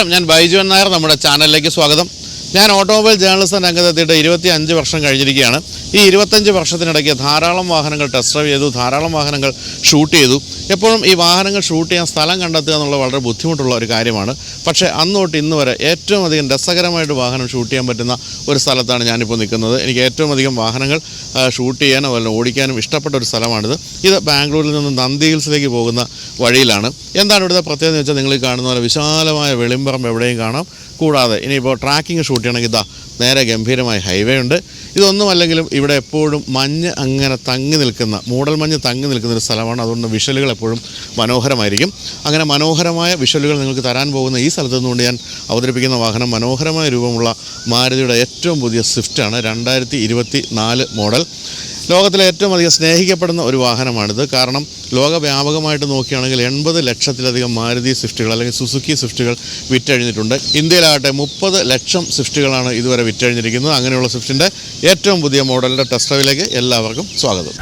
നമസ്കാരം. ഞാൻ ബൈജു നായർ നമ്മുടെ ചാനലിലേക്ക് സ്വാഗതം. ഞാൻ ഓട്ടോമൊബൈൽ ജേർണലിസം രംഗത്തെത്തിയിട്ട് ഇരുപത്തി അഞ്ച് വർഷം കഴിഞ്ഞിരിക്കുകയാണ്. ഈ ഇരുപത്തഞ്ച് വർഷത്തിനിടയ്ക്ക് ധാരാളം വാഹനങ്ങൾ ടെസ്റ്റ് ഡ്രൈവ് ചെയ്തു ധാരാളം വാഹനങ്ങൾ ഷൂട്ട് ചെയ്തു. എപ്പോഴും ഈ വാഹനങ്ങൾ ഷൂട്ട് ചെയ്യാൻ സ്ഥലം കണ്ടെത്തുക എന്നുള്ളത് വളരെ ബുദ്ധിമുട്ടുള്ള ഒരു കാര്യമാണ്. പക്ഷേ അന്ന് തൊട്ട് ഇന്ന് വരെ ഏറ്റവും അധികം രസകരമായിട്ട് വാഹനം ഷൂട്ട് ചെയ്യാൻ പറ്റുന്ന ഒരു സ്ഥലത്താണ് ഞാനിപ്പോൾ നിൽക്കുന്നത്. എനിക്ക് ഏറ്റവും അധികം വാഹനങ്ങൾ ഷൂട്ട് ചെയ്യാനോ അല്ലെങ്കിൽ ഓടിക്കാനും ഇഷ്ടപ്പെട്ട ഒരു സ്ഥലമാണിത്. ഇത് ബാംഗ്ലൂരിൽ നിന്ന് നന്ദി ഹിൽസിലേക്ക് പോകുന്ന വഴിയിലാണ്. എന്താണ് ഇവിടുത്തെ പ്രത്യേകത എന്ന് വെച്ചാൽ നിങ്ങൾ കാണുന്ന പോലെ വിശാലമായ വെളിമ്പറമ്പ് എവിടെയും കാണാം. കൂടാതെ ഇനിയിപ്പോൾ ട്രാക്കിംഗ് ഷൂട്ട് ചെയ്യണമെങ്കിൽ ഇതാ നേരെ ഗംഭീരമായ ഹൈവേ ഉണ്ട്. ഇതൊന്നുമല്ലെങ്കിലും ഇവിടെ എപ്പോഴും മഞ്ഞ് അങ്ങനെ തങ്ങി നിൽക്കുന്ന മൂടൽ മഞ്ഞ് തങ്ങി നിൽക്കുന്ന ഒരു സ്ഥലമാണ്. അതുകൊണ്ട് വിഷലുകൾ എപ്പോഴും മനോഹരമായിരിക്കും. അങ്ങനെ മനോഹരമായ വിഷലുകൾ നിങ്ങൾക്ക് തരാൻ പോകുന്ന ഈ സ്ഥലത്തു നിന്നുകൊണ്ട് ഞാൻ അവതരിപ്പിക്കുന്ന വാഹനം മനോഹരമായ രൂപമുള്ള മാരുതിയുടെ ഏറ്റവും പുതിയ സ്വിഫ്റ്റാണ്. രണ്ടായിരത്തി മോഡൽ. ലോകത്തിലെ ഏറ്റവും അധികം സ്നേഹിക്കപ്പെടുന്ന ഒരു വാഹനമാണിത്. കാരണം ലോകവ്യാപകമായിട്ട് നോക്കുകയാണെങ്കിൽ എൺപത് ലക്ഷത്തിലധികം മാരുതി സ്വിഫ്റ്റുകൾ അല്ലെങ്കിൽ സുസുക്കി സ്വിഫ്റ്റുകൾ വിറ്റഴിഞ്ഞിട്ടുണ്ട്. ഇന്ത്യയിലാകട്ടെ മുപ്പത് ലക്ഷം സ്വിഫ്റ്റുകളാണ് ഇതുവരെ വിറ്റഴിഞ്ഞിരിക്കുന്നത്. അങ്ങനെയുള്ള സ്വിഫ്റ്റിന്റെ ഏറ്റവും പുതിയ മോഡലിന്റെ ടെസ്റ്റ് ഡ്രൈവിലേക്ക് എല്ലാവർക്കും സ്വാഗതം.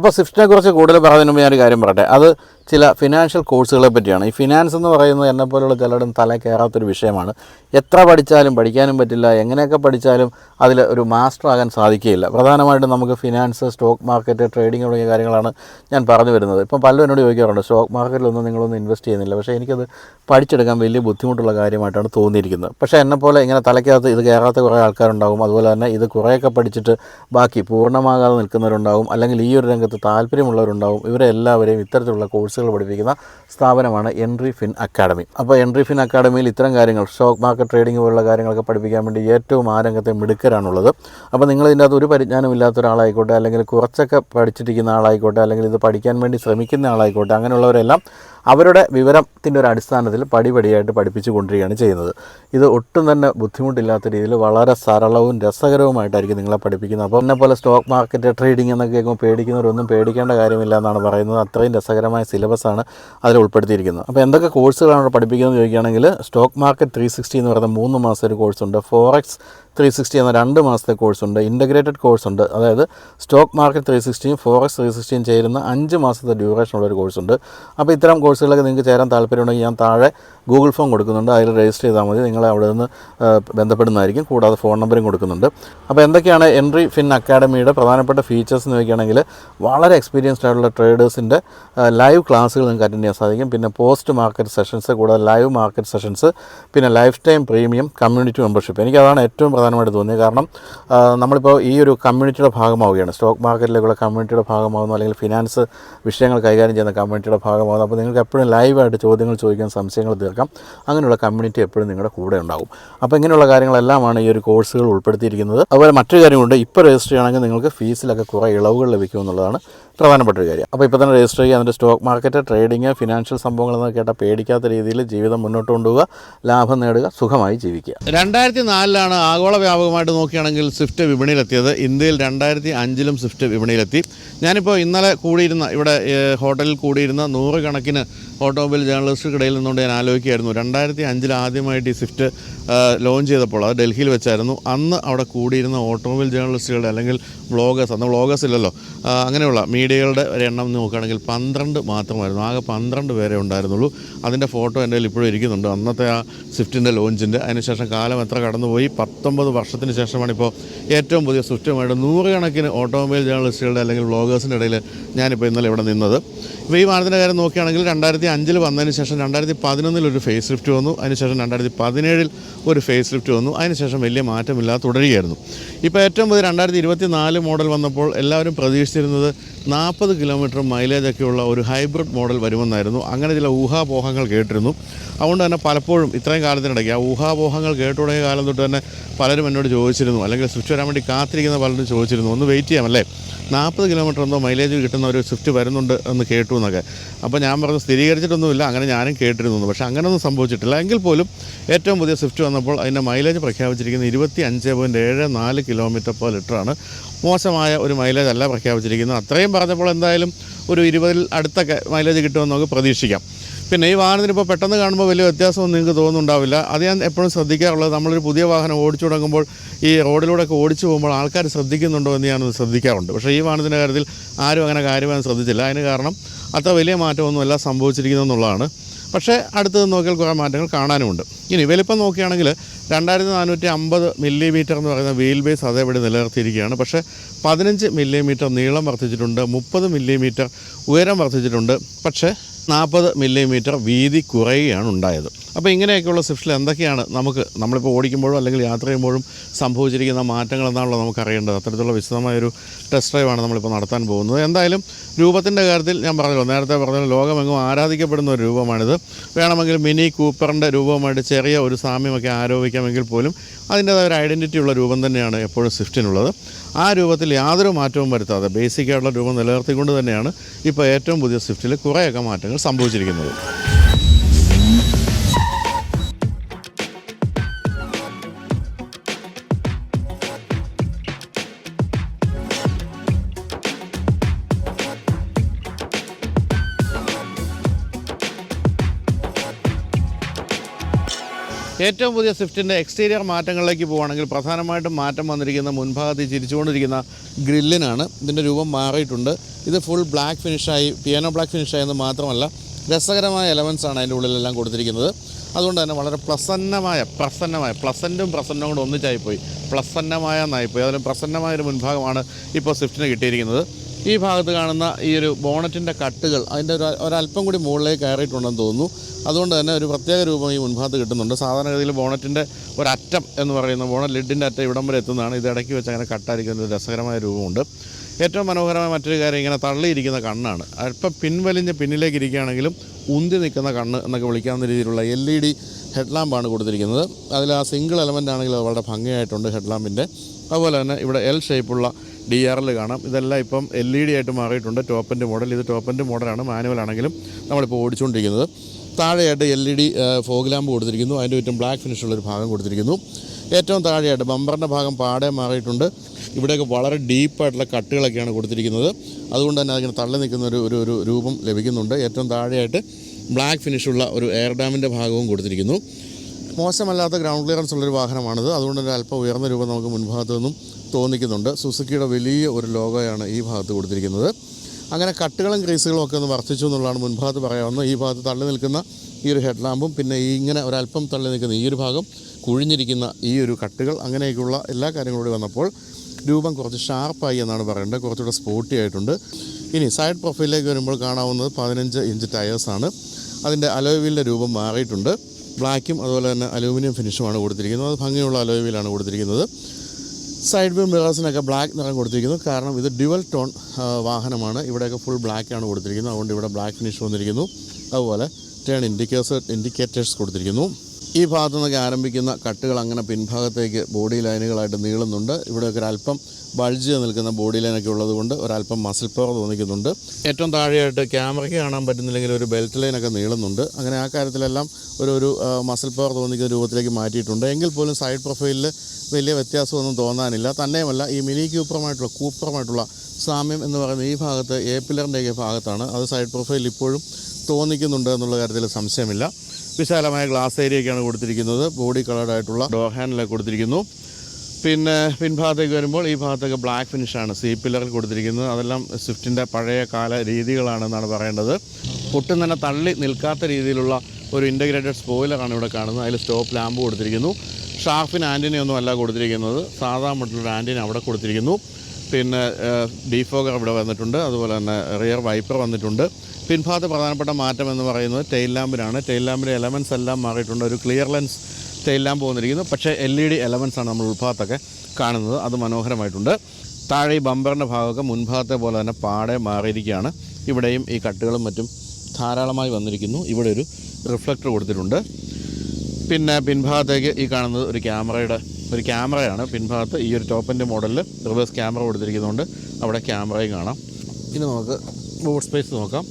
അപ്പോൾ സ്വിഫ്റ്റിനെ കുറിച്ച് കൂടുതൽ പറയുന്നതിന് മുമ്പ് ഞാനൊരു കാര്യം പറയട്ടെ. അത് ചില ഫിനാൻഷ്യൽ കോഴ്സുകളെ പറ്റിയാണ്. ഈ ഫിനാൻസ് എന്ന് പറയുന്നത് എന്നെ പോലുള്ള ചിലരും തല കയറാത്തൊരു വിഷയമാണ്. എത്ര പഠിച്ചാലും പഠിക്കാനും പറ്റില്ല എങ്ങനെയൊക്കെ പഠിച്ചാലും അതിൽ ഒരു മാസ്റ്റർ ആകാൻ സാധിക്കുകയില്ല. പ്രധാനമായിട്ടും നമുക്ക് ഫിനാൻസ് സ്റ്റോക്ക് മാർക്കറ്റ് ട്രേഡിംഗ് തുടങ്ങിയ കാര്യങ്ങളാണ് ഞാൻ പറഞ്ഞു വരുന്നത്. ഇപ്പം പലരും എന്നോട് ചോദിക്കാറുണ്ട് സ്റ്റോക്ക് മാർക്കറ്റിലൊന്നും നിങ്ങളൊന്നും ഇൻവെസ്റ്റ് ചെയ്യുന്നില്ല. പക്ഷേ എനിക്കത് പഠിച്ചെടുക്കാൻ വലിയ ബുദ്ധിമുട്ടുള്ള കാര്യമായിട്ടാണ് തോന്നിയിരിക്കുന്നത്. പക്ഷേ എന്നെ പോലെ ഇങ്ങനെ തലയ്ക്കകത്ത് ഇത് കയറാത്ത കുറേ ആൾക്കാരുണ്ടാകും അതുപോലെ തന്നെ ഇത് കുറേയൊക്കെ പഠിച്ചിട്ട് ബാക്കി പൂർണമാകാതെ നിൽക്കുന്നവരുണ്ടാകും അല്ലെങ്കിൽ ഈ ഒരു രംഗത്ത് താല്പര്യമുള്ളവരുണ്ടാകും ഇവരെല്ലാവരെയും ഇത്തരത്തിലുള്ള കോഴ്സുകൾ പഠിപ്പിക്കുന്ന സ്ഥാപനമാണ് എൻട്രി ഫിൻ അക്കാഡമി അപ്പോൾ എൻട്രി ഫിൻ അക്കാഡമിയിൽ ഇത്തരം കാര്യങ്ങൾ സ്റ്റോക്ക് മാർക്കറ്റ് ട്രേഡിംഗ് പോലുള്ള കാര്യങ്ങളൊക്കെ പഠിപ്പിക്കാൻ വേണ്ടി ഏറ്റവും ആ രംഗത്തെ മിടുക്കരാണുള്ളത്. അപ്പോൾ നിങ്ങൾ ഇതിന്റെ ഒരു പരിജ്ഞാനം ഇല്ലാത്ത ഒരാളായിക്കോട്ടെ അല്ലെങ്കിൽ കുറച്ചൊക്കെ പഠിച്ചിരിക്കുന്ന ആളായിക്കോട്ടെ അല്ലെങ്കിൽ ഇത് പഠിക്കാൻ വേണ്ടി ശ്രമിക്കുന്ന ആളായിക്കോട്ടെ അങ്ങനെയുള്ളവരെല്ലാം അവരുടെ വിവരത്തിന്റെ ഒരു അടിസ്ഥാനത്തിൽ പടിപടിയായിട്ട് പഠിപ്പിച്ചു കൊണ്ടിരിക്കുകയാണ് ചെയ്യുന്നത്. ഇത് ഒട്ടും തന്നെ ബുദ്ധിമുട്ടില്ലാത്ത രീതിയിൽ വളരെ സരളവും രസകരവുമായിട്ടായിരിക്കും നിങ്ങളെ പഠിപ്പിക്കുന്നത്. അപ്പോൾ എന്നെ പോലെ സ്റ്റോക്ക് മാർക്കറ്റ് ട്രേഡിംഗ് എന്നൊക്കെ കേൾക്കുമ്പോൾ പേടിക്കുന്നവരൊന്നും പേടിക്കേണ്ട കാര്യമില്ല എന്നാണ് പറയുന്നത്. അത്രയും രസകരമായ സിലബസാണ് അതിൽ ഉൾപ്പെടുത്തിയിരിക്കുന്നത്. അപ്പോൾ എന്തൊക്കെ കോഴ്സുകളാണ് അവിടെ പഠിപ്പിക്കുന്നത് ചോദിക്കുകയാണെങ്കിൽ സ്റ്റോക്ക് മാർക്കറ്റ് ത്രീ സിക്സ്റ്റി എന്ന് പറയുന്ന മൂന്ന് മാസം ഒരു കോഴ്സുണ്ട് ഫോറക്സ് ത്രീ സിക്സ്റ്റി എന്ന രണ്ട് മാസത്തെ കോഴ്സുണ്ട് ഇന്റഗ്രേറ്റഡ് കോഴ്സുണ്ട് അതായത് സ്റ്റോക്ക് മാർക്കറ്റ് ത്രീ സിക്സ്റ്റിയും ഫോറക്സ് ത്രീ സിക്സ്റ്റിയും ചേരുന്ന അഞ്ച് മാസത്തെ ഡ്യൂറേഷൻ ഉള്ള ഒരു കോഴ്സുണ്ട് അപ്പോൾ ഇത്തരം കോഴ്സുകളൊക്കെ നിങ്ങൾക്ക് ചേരാൻ താല്പര്യമുണ്ടെങ്കിൽ ഞാൻ താഴെ ഗൂഗിൾ ഫോം കൊടുക്കുന്നുണ്ട്. അതിൽ രജിസ്റ്റർ ചെയ്താൽ മതി. നിങ്ങളെ അവിടെ നിന്ന് ബന്ധപ്പെടുന്നതായിരിക്കും. കൂടാതെ ഫോൺ നമ്പറും കൊടുക്കുന്നുണ്ട്. അപ്പോൾ എന്തൊക്കെയാണ് എൻട്രി ഫിൻ അക്കാഡമിയുടെ പ്രധാനപ്പെട്ട ഫീച്ചേഴ്സ് എന്ന് നോക്കുകയാണെങ്കിൽ വളരെ എക്സ്പീരിയൻസ്ഡ് ആയിട്ടുള്ള ട്രേഡേഴ്സിന്റെ ലൈവ് ക്ലാസ്സുകൾ നിങ്ങൾക്ക് അറ്റൻഡ് ചെയ്യാൻ സാധിക്കും. പിന്നെ പോസ്റ്റ് മാർക്കറ്റ് സെഷൻസ് കൂടാതെ ലൈവ് മാർക്കറ്റ് സെഷൻസ് പിന്നെ life time premium community membership എനിക്കതാണ് ഏറ്റവും പ്രധാനമായിട്ട് തോന്നിയത്. കാരണം നമ്മളിപ്പോൾ ഈ ഒരു കമ്മ്യൂണിറ്റിയുടെ ഭാഗമാവുകയാണ്. സ്റ്റോക്ക് മാർക്കറ്റിലേക്കുള്ള കമ്മ്യൂണിറ്റിയുടെ ഭാഗമാകുന്നു അല്ലെങ്കിൽ ഫിനാൻസ് വിഷയങ്ങൾ കൈകാര്യം ചെയ്യുന്ന കമ്മ്യൂണിറ്റിയുടെ ഭാഗമാകുന്നു അപ്പോൾ നിങ്ങൾക്ക് എപ്പോഴും ലൈവായിട്ട് ചോദ്യങ്ങൾ ചോദിക്കാൻ സംശയങ്ങൾ തീർക്കാം. അങ്ങനെയുള്ള കമ്മ്യൂണിറ്റി എപ്പോഴും നിങ്ങളുടെ കൂടെ ഉണ്ടാകും. അപ്പോൾ ഇങ്ങനെയുള്ള കാര്യങ്ങളെല്ലാമാണ് ഈ ഒരു കോഴ്സുകൾ ഉൾപ്പെടുത്തിയിരിക്കുന്നത്. അതുപോലെ മറ്റൊരു കാര്യമുണ്ട്. ഇപ്പോൾ രജിസ്റ്റർ ചെയ്യണമെങ്കിൽ നിങ്ങൾക്ക് ഫീസിലൊക്കെ കുറേ ഇളവുകൾ ലഭിക്കും എന്നുള്ളതാണ് പ്രധാനപ്പെട്ട ഒരു കാര്യം. അപ്പോൾ ഇപ്പോൾ തന്നെ രജിസ്റ്റർ ചെയ്യുക അതിന്റെ സ്റ്റോക്ക് മാർക്കറ്റ് ട്രേഡിങ് ഫിനാൻഷ്യൽ സംഭവങ്ങൾ എന്നൊക്കെ കേട്ടാൽ പേടിക്കാത്ത രീതിയിൽ ജീവിതം മുന്നോട്ട് കൊണ്ടുപോകുക ലാഭം നേടുക സുഖമായി ജീവിക്കുക. രണ്ടായിരത്തി നാലിലാണ് ആഗോള വ്യാപകമായിട്ട് നോക്കുകയാണെങ്കിൽ സ്വിഫ്റ്റ് വിപണിയിലെത്തിയത്. ഇന്ത്യയിൽ രണ്ടായിരത്തി അഞ്ചിലും സ്വിഫ്റ്റ് വിപണിയിലെത്തി. ഞാനിപ്പോൾ ഇന്നലെ കൂടിയിരുന്ന ഇവിടെ ഹോട്ടലിൽ കൂടിയിരുന്ന നൂറുകണക്കിന് ഓട്ടോമൊബൈൽ ജേർണലിസ്റ്റുകൾക്കിടയിൽ നിന്നുകൊണ്ട് ഞാൻ ആലോചിക്കുകയായിരുന്നു. രണ്ടായിരത്തി അഞ്ചിൽ ആദ്യമായിട്ട് ഈ സ്വിഫ്റ്റ് ലോഞ്ച് ചെയ്തപ്പോൾ അത് ഡൽഹിയിൽ വെച്ചായിരുന്നു. അന്ന് അവിടെ കൂടിയിരുന്ന ഓട്ടോമൊബൈൽ ജേർണലിസ്റ്റുകളുടെ അല്ലെങ്കിൽ വ്ളോഗേഴ്സ് അന്ന് വ്ളോഗേഴ്സ് ഇല്ലല്ലോ അങ്ങനെയുള്ള മീഡിയകളുടെ ഒരു എണ്ണം നോക്കുകയാണെങ്കിൽ പന്ത്രണ്ട് മാത്രമായിരുന്നു. ആകെ പന്ത്രണ്ട് പേരെ ഉണ്ടായിരുന്നുള്ളൂ. അതിന്റെ ഫോട്ടോ എന്റെ കയ്യിൽ ഇപ്പോഴും ഇരിക്കുന്നുണ്ട്. അന്നത്തെ ആ സ്വിഫ്റ്റിന്റെ ലോഞ്ചിന്റെ. അതിനുശേഷം കാലം എത്ര കടന്നുപോയി? പത്തൊമ്പത് വർഷത്തിന് ശേഷമാണ് ഇപ്പോൾ ഏറ്റവും പുതിയ സ്വിഫ്റ്റുമായിട്ട് നൂറുകണക്കിന് ഓട്ടോമൊബൈൽ ജേർണലിസ്റ്റുകളുടെ അല്ലെങ്കിൽ വ്ളോഗേഴ്സിന്റെ ഇടയിൽ ഞാനിപ്പോൾ ഇന്നലെ ഇവിടെ നിന്നത്. ഇപ്പോൾ ഈ വാഹനത്തിന്റെ കാര്യം നോക്കുകയാണെങ്കിൽ രണ്ടായിരത്തി അഞ്ചിൽ വന്നതിന് ശേഷം രണ്ടായിരത്തി പതിനൊന്നിൽ ഒരു ഫേസ് ലിഫ്റ്റ് വന്നു. അതിനുശേഷം രണ്ടായിരത്തി പതിനേഴിൽ ഒരു ഫേസ് ലിഫ്റ്റ് വന്നു. അതിനുശേഷം വലിയ മാറ്റമില്ലാതെ തുടരുകയായിരുന്നു. ഇപ്പോൾ ഏറ്റവും പുതിയ രണ്ടായിരത്തി ഇരുപത്തി നാല് മോഡൽ വന്നപ്പോൾ എല്ലാവരും പ്രതീക്ഷിച്ചിരുന്നത് നാൽപ്പത് കിലോമീറ്റർ മൈലേജൊക്കെയുള്ള ഒരു ഹൈബ്രിഡ് മോഡൽ വരുമെന്നായിരുന്നു. അങ്ങനെ ചില ഊഹാപോഹങ്ങൾ കേട്ടിരുന്നു. അതുകൊണ്ട് തന്നെ പലപ്പോഴും ഇത്രയും കാലത്തിനിടയ്ക്ക് ആ ഊഹാപോഹങ്ങൾ കേട്ടു തുടങ്ങിയ കാലം തൊട്ട് തന്നെ പലരും എന്നോട് ചോദിച്ചിരുന്നു. അല്ലെങ്കിൽ സ്വിച്ച് വരാൻ വേണ്ടി കാത്തിരിക്കുന്ന പലരും ചോദിച്ചിരുന്നു. ഒന്ന് വെയിറ്റ് ചെയ്യാമല്ലേ നാൽപ്പത് കിലോമീറ്റർ എന്തോ മൈലേജ് കിട്ടുന്ന ഒരു സ്വിഫ്റ്റ് വരുന്നുണ്ട് എന്ന് കേട്ടു എന്നൊക്കെ. അപ്പോൾ ഞാൻ പറഞ്ഞു സ്ഥിരീകരിച്ചിട്ടൊന്നുമില്ല. അങ്ങനെ ഞാനും കേട്ടിരുന്നു പക്ഷേ അങ്ങനെയൊന്നും സംഭവിച്ചിട്ടില്ല. എങ്കിൽ പോലും ഏറ്റവും പുതിയ സ്വിഫ്റ്റ് വന്നപ്പോൾ അതിന്റെ മൈലേജ് പ്രഖ്യാപിച്ചിരിക്കുന്നത് ഇരുപത്തി അഞ്ച് പോയിന്റ് ഏഴ് നാല് കിലോമീറ്റർ പെർ ലിറ്ററാണ്. മോശമായ ഒരു മൈലേജ് അല്ല പ്രഖ്യാപിച്ചിരിക്കുന്നത്. അത്രയും പറഞ്ഞപ്പോൾ എന്തായാലും ഒരു ഇരുപതിൽ അടുത്തൊക്കെ മൈലേജ് കിട്ടുമെന്ന് നമുക്ക് പ്രതീക്ഷിക്കാം. പിന്നെ ഈ വാഹനത്തിന് ഇപ്പോൾ പെട്ടെന്ന് കാണുമ്പോൾ വലിയ വ്യത്യാസമൊന്നും നിങ്ങൾക്ക് തോന്നുന്നുണ്ടാവില്ല. അത് ഞാൻ എപ്പോഴും ശ്രദ്ധിക്കാറുള്ളത് നമ്മളൊരു പുതിയ വാഹനം ഓടിച്ചു തുടങ്ങുമ്പോൾ ഈ റോഡിലൂടെയൊക്കെ ഓടിച്ചു പോകുമ്പോൾ ആൾക്കാർ ശ്രദ്ധിക്കുന്നുണ്ടോ എന്ന് ഞാനത് ശ്രദ്ധിക്കാറുണ്ട്. പക്ഷേ ഈ വാഹനത്തിന്റെ കാര്യത്തിൽ ആരും അങ്ങനെ കാര്യമായി ശ്രദ്ധിച്ചില്ല. അതിന് കാരണം അത്ര വലിയ മാറ്റമൊന്നുമല്ല സംഭവിച്ചിരിക്കുന്നു എന്നുള്ളതാണ്. പക്ഷേ അടുത്ത് നോക്കിയാൽ കുറേ മാറ്റങ്ങൾ കാണാനുമുണ്ട്. ഇനി വലിപ്പം നോക്കുകയാണെങ്കിൽ രണ്ടായിരത്തി നാനൂറ്റി അമ്പത് മില്ലിമീറ്റർ എന്ന് പറയുന്ന വീൽ ബേസ് അതേപടി നിലനിർത്തിയിരിക്കുകയാണ്. പക്ഷേ പതിനഞ്ച് മില്ലിമീറ്റർ നീളം വർദ്ധിച്ചിട്ടുണ്ട് മുപ്പത് മില്ലിമീറ്റർ ഉയരം വർദ്ധിച്ചിട്ടുണ്ട്. പക്ഷേ നാൽപ്പത് മില്ലിമീറ്റർ വീതി കുറയുകയാണ് ഉണ്ടായത്. അപ്പോൾ ഇങ്ങനെയൊക്കെയുള്ള സ്വിഫ്റ്റിൽ എന്തൊക്കെയാണ് നമുക്ക് നമ്മളിപ്പോൾ ഓടിക്കുമ്പോഴും അല്ലെങ്കിൽ യാത്ര ചെയ്യുമ്പോഴും സംഭവിച്ചിരിക്കുന്ന മാറ്റങ്ങൾ എന്നാണല്ലോ നമുക്ക് അറിയേണ്ടത്? അത്തരത്തിലുള്ള വിശദമായൊരു ടെസ്റ്റ് ഡ്രൈവാണ് നമ്മളിപ്പോൾ നടത്താൻ പോകുന്നത്. എന്തായാലും രൂപത്തിന്റെ കാര്യത്തിൽ ഞാൻ പറഞ്ഞല്ലോ നേരത്തെ പറഞ്ഞ ലോകമെങ്ങും ആരാധിക്കപ്പെടുന്ന ഒരു രൂപമാണിത്. വേണമെങ്കിൽ മിനി കൂപ്പറിന്റെ രൂപവുമായിട്ട് ചെറിയ ഒരു സാമ്യമൊക്കെ ആരോപിക്കാമെങ്കിൽ പോലും അതിന്റേതായ ഒരു ഐഡന്റിറ്റി ഉള്ള രൂപം തന്നെയാണ് എപ്പോഴും സ്വിഫ്റ്റിനുള്ളത്. ആ രൂപത്തിൽ യാതൊരു മാറ്റവും വരുത്താതെ ബേസിക് ആയിട്ടുള്ള രൂപം നിലനിർത്തിക്കൊണ്ട് തന്നെയാണ് ഇപ്പോൾ ഏറ്റവും പുതിയ സ്വിഫ്റ്റിൽ കുറേയൊക്കെ മാറ്റങ്ങൾ സംഭവിച്ചിരിക്കുന്നത്. ഏറ്റവും പുതിയ സ്വിഫ്റ്റിന്റെ എക്സ്റ്റീരിയർ മാറ്റങ്ങളിലേക്ക് പോവുകയാണെങ്കിൽ പ്രധാനമായിട്ടും മാറ്റം വന്നിരിക്കുന്ന മുൻഭാഗത്ത് ചിരിച്ചുകൊണ്ടിരിക്കുന്ന ഗ്രില്ലിനാണ്. ഇതിന്റെ രൂപം മാറിയിട്ടുണ്ട്. ഇത് ഫുൾ ബ്ലാക്ക് ഫിനിഷായി പിയാനോ ബ്ലാക്ക് ഫിനിഷായി എന്ന് മാത്രമല്ല രസകരമായ എലമെൻസ് ആണ് അതിന്റെ ഉള്ളിലെല്ലാം കൊടുത്തിരിക്കുന്നത്. അതുകൊണ്ട് തന്നെ വളരെ പ്രസന്നമായ പ്രസന്നമായ പ്ലസന്റും പ്രസന്നവും കൂടെ ഒന്നിച്ചായിപ്പോയി. പ്ലസന്നമായ എന്നായിപ്പോയി. അതിലും പ്രസന്നമായൊരു മുൻഭാഗമാണ് ഇപ്പോൾ സ്വിഫ്റ്റിന് കിട്ടിയിരിക്കുന്നത്. ഈ ഭാഗത്ത് കാണുന്ന ഈ ഒരു ബോണറ്റിന്റെ കട്ടുകൾ അതിന്റെ ഒരു ഒരല്പം കൂടി മുകളിലേക്ക് കയറിയിട്ടുണ്ടെന്ന് തോന്നുന്നു. അതുകൊണ്ട് തന്നെ ഒരു പ്രത്യേക രൂപം ഈ മുൻഭാഗത്ത് കിട്ടുന്നുണ്ട്. സാധാരണഗതിയിൽ ബോണറ്റിന്റെ ഒരറ്റം എന്ന് പറയുന്ന ബോണറ്റ് ലിഡിന്റെ അറ്റം ഇവിടം വരെ എത്തുന്നതാണ്. ഇത് ഇടയ്ക്ക് വെച്ച് അങ്ങനെ കട്ടായിരിക്കുന്ന ഒരു രസകരമായ രൂപമുണ്ട്. ഏറ്റവും മനോഹരമായ മറ്റൊരു കാര്യം ഇങ്ങനെ തള്ളിയിരിക്കുന്ന കണ്ണാണ്. അല്പം പിൻവലിഞ്ഞ് പിന്നിലേക്ക് ഇരിക്കുകയാണെങ്കിലും ഉന്തി നിൽക്കുന്ന കണ്ണ് എന്നൊക്കെ വിളിക്കാവുന്ന രീതിയിലുള്ള എൽ ഇ ഡി ഹെഡ്ലാമ്പാണ് കൊടുത്തിരിക്കുന്നത്. അതിൽ ആ സിംഗിൾ എലമെന്റ് ആണെങ്കിൽ വളരെ ഭംഗിയായിട്ടുണ്ട് ഹെഡ്ലാമ്പിന്റെ അതുപോലെ തന്നെ ഇവിടെ എൽ ഷേപ്പുള്ള ഡി ആർ എൽ കാണാം. ഇതെല്ലാം ഇപ്പം എൽ ഇ ഡി ആയിട്ട് മാറിയിട്ടുണ്ട്. ടോപ്പിന്റെ മോഡൽ ഇത് ടോപ്പിന്റെ മോഡലാണ് മാനുവൽ ആണെങ്കിലും നമ്മളിപ്പോൾ ഓടിച്ചുകൊണ്ടിരിക്കുന്നത് താഴെയായിട്ട് L E D fog lamp കൊടുത്തിരിക്കുന്നു. അതിന്റെ ചുറ്റും ബ്ലാക്ക് ഫിനിഷുള്ളൊരു ഭാഗം കൊടുത്തിരിക്കുന്നു. ഏറ്റവും താഴെയായിട്ട് ബമ്പറിന്റെ ഭാഗം പാടെ മാറിയിട്ടുണ്ട്. ഇവിടെയൊക്കെ വളരെ ഡീപ്പായിട്ടുള്ള കട്ടുകളൊക്കെയാണ് കൊടുത്തിരിക്കുന്നത്. അതുകൊണ്ട് തന്നെ അതിങ്ങനെ തള്ളി നിൽക്കുന്ന ഒരു ഒരു ഒരു രൂപം ലഭിക്കുന്നുണ്ട്. ഏറ്റവും താഴെയായിട്ട് ബ്ലാക്ക് ഫിനിഷുള്ള ഒരു എയർ ഡാമിന്റെ ഭാഗവും കൊടുത്തിരിക്കുന്നു. മോശമല്ലാത്ത ഗ്രൗണ്ട് ക്ലിയറൻസ് ഉള്ളൊരു വാഹനമാണിത്. അതുകൊണ്ട് തന്നെ അല്പം ഉയർന്ന രൂപം നമുക്ക് മുൻഭാഗത്തു നിന്നും തോന്നിക്കുന്നുണ്ട്. സുസുക്കിയുടെ വലിയ ഒരു ലോഗോയാണ് ഈ ഭാഗത്ത് കൊടുത്തിരിക്കുന്നത്. അങ്ങനെ കട്ടുകളും ക്രീസുകളും ഒക്കെ ഒന്ന് വർദ്ധിച്ചു എന്നുള്ളതാണ് മുൻഭാഗത്ത് പറയാവുന്നത് ഈ ഭാഗത്ത് തള്ളി നിൽക്കുന്ന ഈ ഒരു ഹെഡ് ലാമ്പും പിന്നെ ഈ ഇങ്ങനെ ഒരല്പം തള്ളി നിൽക്കുന്ന ഈ ഒരു ഭാഗം കുഴിഞ്ഞിരിക്കുന്ന ഈ ഒരു കട്ടുകൾ അങ്ങനെയൊക്കെയുള്ള എല്ലാ കാര്യങ്ങളോട് വന്നപ്പോൾ രൂപം കുറച്ച് ഷാർപ്പായി എന്നാണ് പറയേണ്ടത്. കുറച്ചുകൂടെ സ്പോട്ടി ആയിട്ടുണ്ട്. ഇനി സൈഡ് പ്രൊഫൈലിലേക്ക് വരുമ്പോൾ കാണാവുന്നത് പതിനഞ്ച് ഇഞ്ച് ടയേഴ്സാണ് അതിന്റെ അലോയ് വീലിന്റെ രൂപം മാറിയിട്ടുണ്ട്. ബ്ലാക്കും അതുപോലെ തന്നെ അലൂമിനിയം ഫിനിഷുമാണ് കൊടുത്തിരിക്കുന്നത്. അത് ഭംഗിയുള്ള അലോയ് വീലാണ് കൊടുത്തിരിക്കുന്നത്. സൈഡ് വ്യൂ മിറേഴ്സിനൊക്കെ ബ്ലാക്ക് നിറം കൊടുത്തിരിക്കുന്നു. കാരണം ഇത് ഡ്യുവൽ ടോൺ വാഹനമാണ്. ഇവിടെയൊക്കെ ഫുൾ ബ്ലാക്കാണ് കൊടുത്തിരിക്കുന്നത്. അതുകൊണ്ട് ഇവിടെ ബ്ലാക്ക് ഫിനിഷ് വന്നിരിക്കുന്നു. അതുപോലെ ടേൺ ഇൻഡിക്കേഴ്സ് ഇൻഡിക്കേറ്റേഴ്സ് കൊടുത്തിരിക്കുന്നു. ഈ ഭാഗത്തു നിന്നൊക്കെ ആരംഭിക്കുന്ന കട്ടുകൾ അങ്ങനെ പിൻഭാഗത്തേക്ക് ബോഡി ലൈനുകളായിട്ട് നീളുന്നുണ്ട്. ഇവിടെയൊക്കെ ഒരല്പം ബൾജ് നിൽക്കുന്ന ബോഡി ലൈനൊക്കെ ഉള്ളതുകൊണ്ട് ഒരല്പം മസിൽ പവർ തോന്നിക്കുന്നുണ്ട്. ഏറ്റവും താഴെയായിട്ട് ക്യാമറയ്ക്ക് കാണാൻ പറ്റുന്നില്ലെങ്കിൽ ഒരു ബെൽറ്റ് ലൈനൊക്കെ നീളുന്നുണ്ട്. അങ്ങനെ ആ കാര്യത്തിലെല്ലാം ഒരു ഒരു മസിൽ പവർ തോന്നിക്കുന്ന രൂപത്തിലേക്ക് മാറ്റിയിട്ടുണ്ട്. എങ്കിൽ പോലും സൈഡ് പ്രൊഫൈലിൽ വലിയ വ്യത്യാസമൊന്നും തോന്നാനില്ല. തന്നെയുമല്ല ഈ മിനി ക്യൂപ്പറുമായിട്ടുള്ള കൂപ്പറുമായിട്ടുള്ള സാമ്യം എന്ന് പറയുന്ന ഈ ഭാഗത്ത് എ പില്ലറിന്റെയൊക്കെ ഭാഗത്താണ്. അത് സൈഡ് പ്രൊഫൈൽ ഇപ്പോഴും തോന്നിക്കുന്നുണ്ട് എന്നുള്ള കാര്യത്തിൽ സംശയമില്ല. വിശാലമായ ഗ്ലാസ് ഏരിയയൊക്കെയാണ് കൊടുത്തിരിക്കുന്നത്. ബോഡി കളർഡായിട്ടുള്ള ഡോ ഹാൻഡിലൊക്കെ കൊടുത്തിരിക്കുന്നു. പിന്നെ പിൻഭാഗത്തേക്ക് വരുമ്പോൾ ഈ ഭാഗത്തൊക്കെ ബ്ലാക്ക് ഫിനിഷാണ് സി പില്ലറിൽ കൊടുത്തിരിക്കുന്നത്. അതെല്ലാം സ്വിഫ്റ്റിന്റെ പഴയ കാല രീതികളാണെന്നാണ് പറയേണ്ടത്. ഒട്ടും തന്നെ തള്ളി നിൽക്കാത്ത രീതിയിലുള്ള ഒരു ഇന്റഗ്രേറ്റഡ് സ്പോയിലറാണ് ഇവിടെ കാണുന്നത്. അതിൽ സ്റ്റോപ്പ് ലാമ്പ് കൊടുത്തിരിക്കുന്നു. ഷാർഫിന് ആന്റിനയൊന്നും അല്ല കൊടുത്തിരിക്കുന്നത് സാധാരണ മറ്റുള്ള ആന്റിന അവിടെ കൊടുത്തിരിക്കുന്നു. പിന്നെ ഡീഫോഗർ ഇവിടെ വന്നിട്ടുണ്ട്. അതുപോലെ തന്നെ റിയർ വൈപ്പർ വന്നിട്ടുണ്ട്. പിൻഭാഗത്ത് പ്രധാനപ്പെട്ട മാറ്റം എന്ന് പറയുന്നത് ടെയിൽ ലാമ്പിനാണ് ടെയിൽ ലാമ്പിന്റെ എലമെൻസ് എല്ലാം മാറിയിട്ടുണ്ട്. ഒരു ക്ലിയർ ലെൻസ് ടെയിൽ ലാമ്പ് വന്നിരിക്കുന്നു. പക്ഷേ എൽ ഇ ഡി എലമെൻസ് ആണ് നമ്മൾ ഉൾഭാഗത്തൊക്കെ കാണുന്നത്. അത് മനോഹരമായിട്ടുണ്ട്. താഴെ ഈ ബമ്പറിന്റെ ഭാഗമൊക്കെ മുൻഭാഗത്തെ പോലെ തന്നെ പാടെ മാറിയിരിക്കുകയാണ്. ഇവിടെയും ഈ കട്ടുകളും മറ്റും ധാരാളമായി വന്നിരിക്കുന്നു. ഇവിടെ ഒരു റിഫ്ലക്ടർ കൊടുത്തിട്ടുണ്ട്. പിന്നെ പിൻഭാഗത്തേക്ക് ഈ കാണുന്നത് ഒരു ക്യാമറയുടെ ഒരു ക്യാമറയാണ്. പിൻഭാഗത്ത് ഈ ഒരു ടോപ്പിന്റെ മോഡലിൽ റിവേഴ്സ് ക്യാമറ കൊടുത്തിരിക്കുന്നതുകൊണ്ട് അവിടെ ക്യാമറയും കാണാം. ഇനി നമുക്ക് ബൂട്ട് സ്പേസ് നോക്കാം.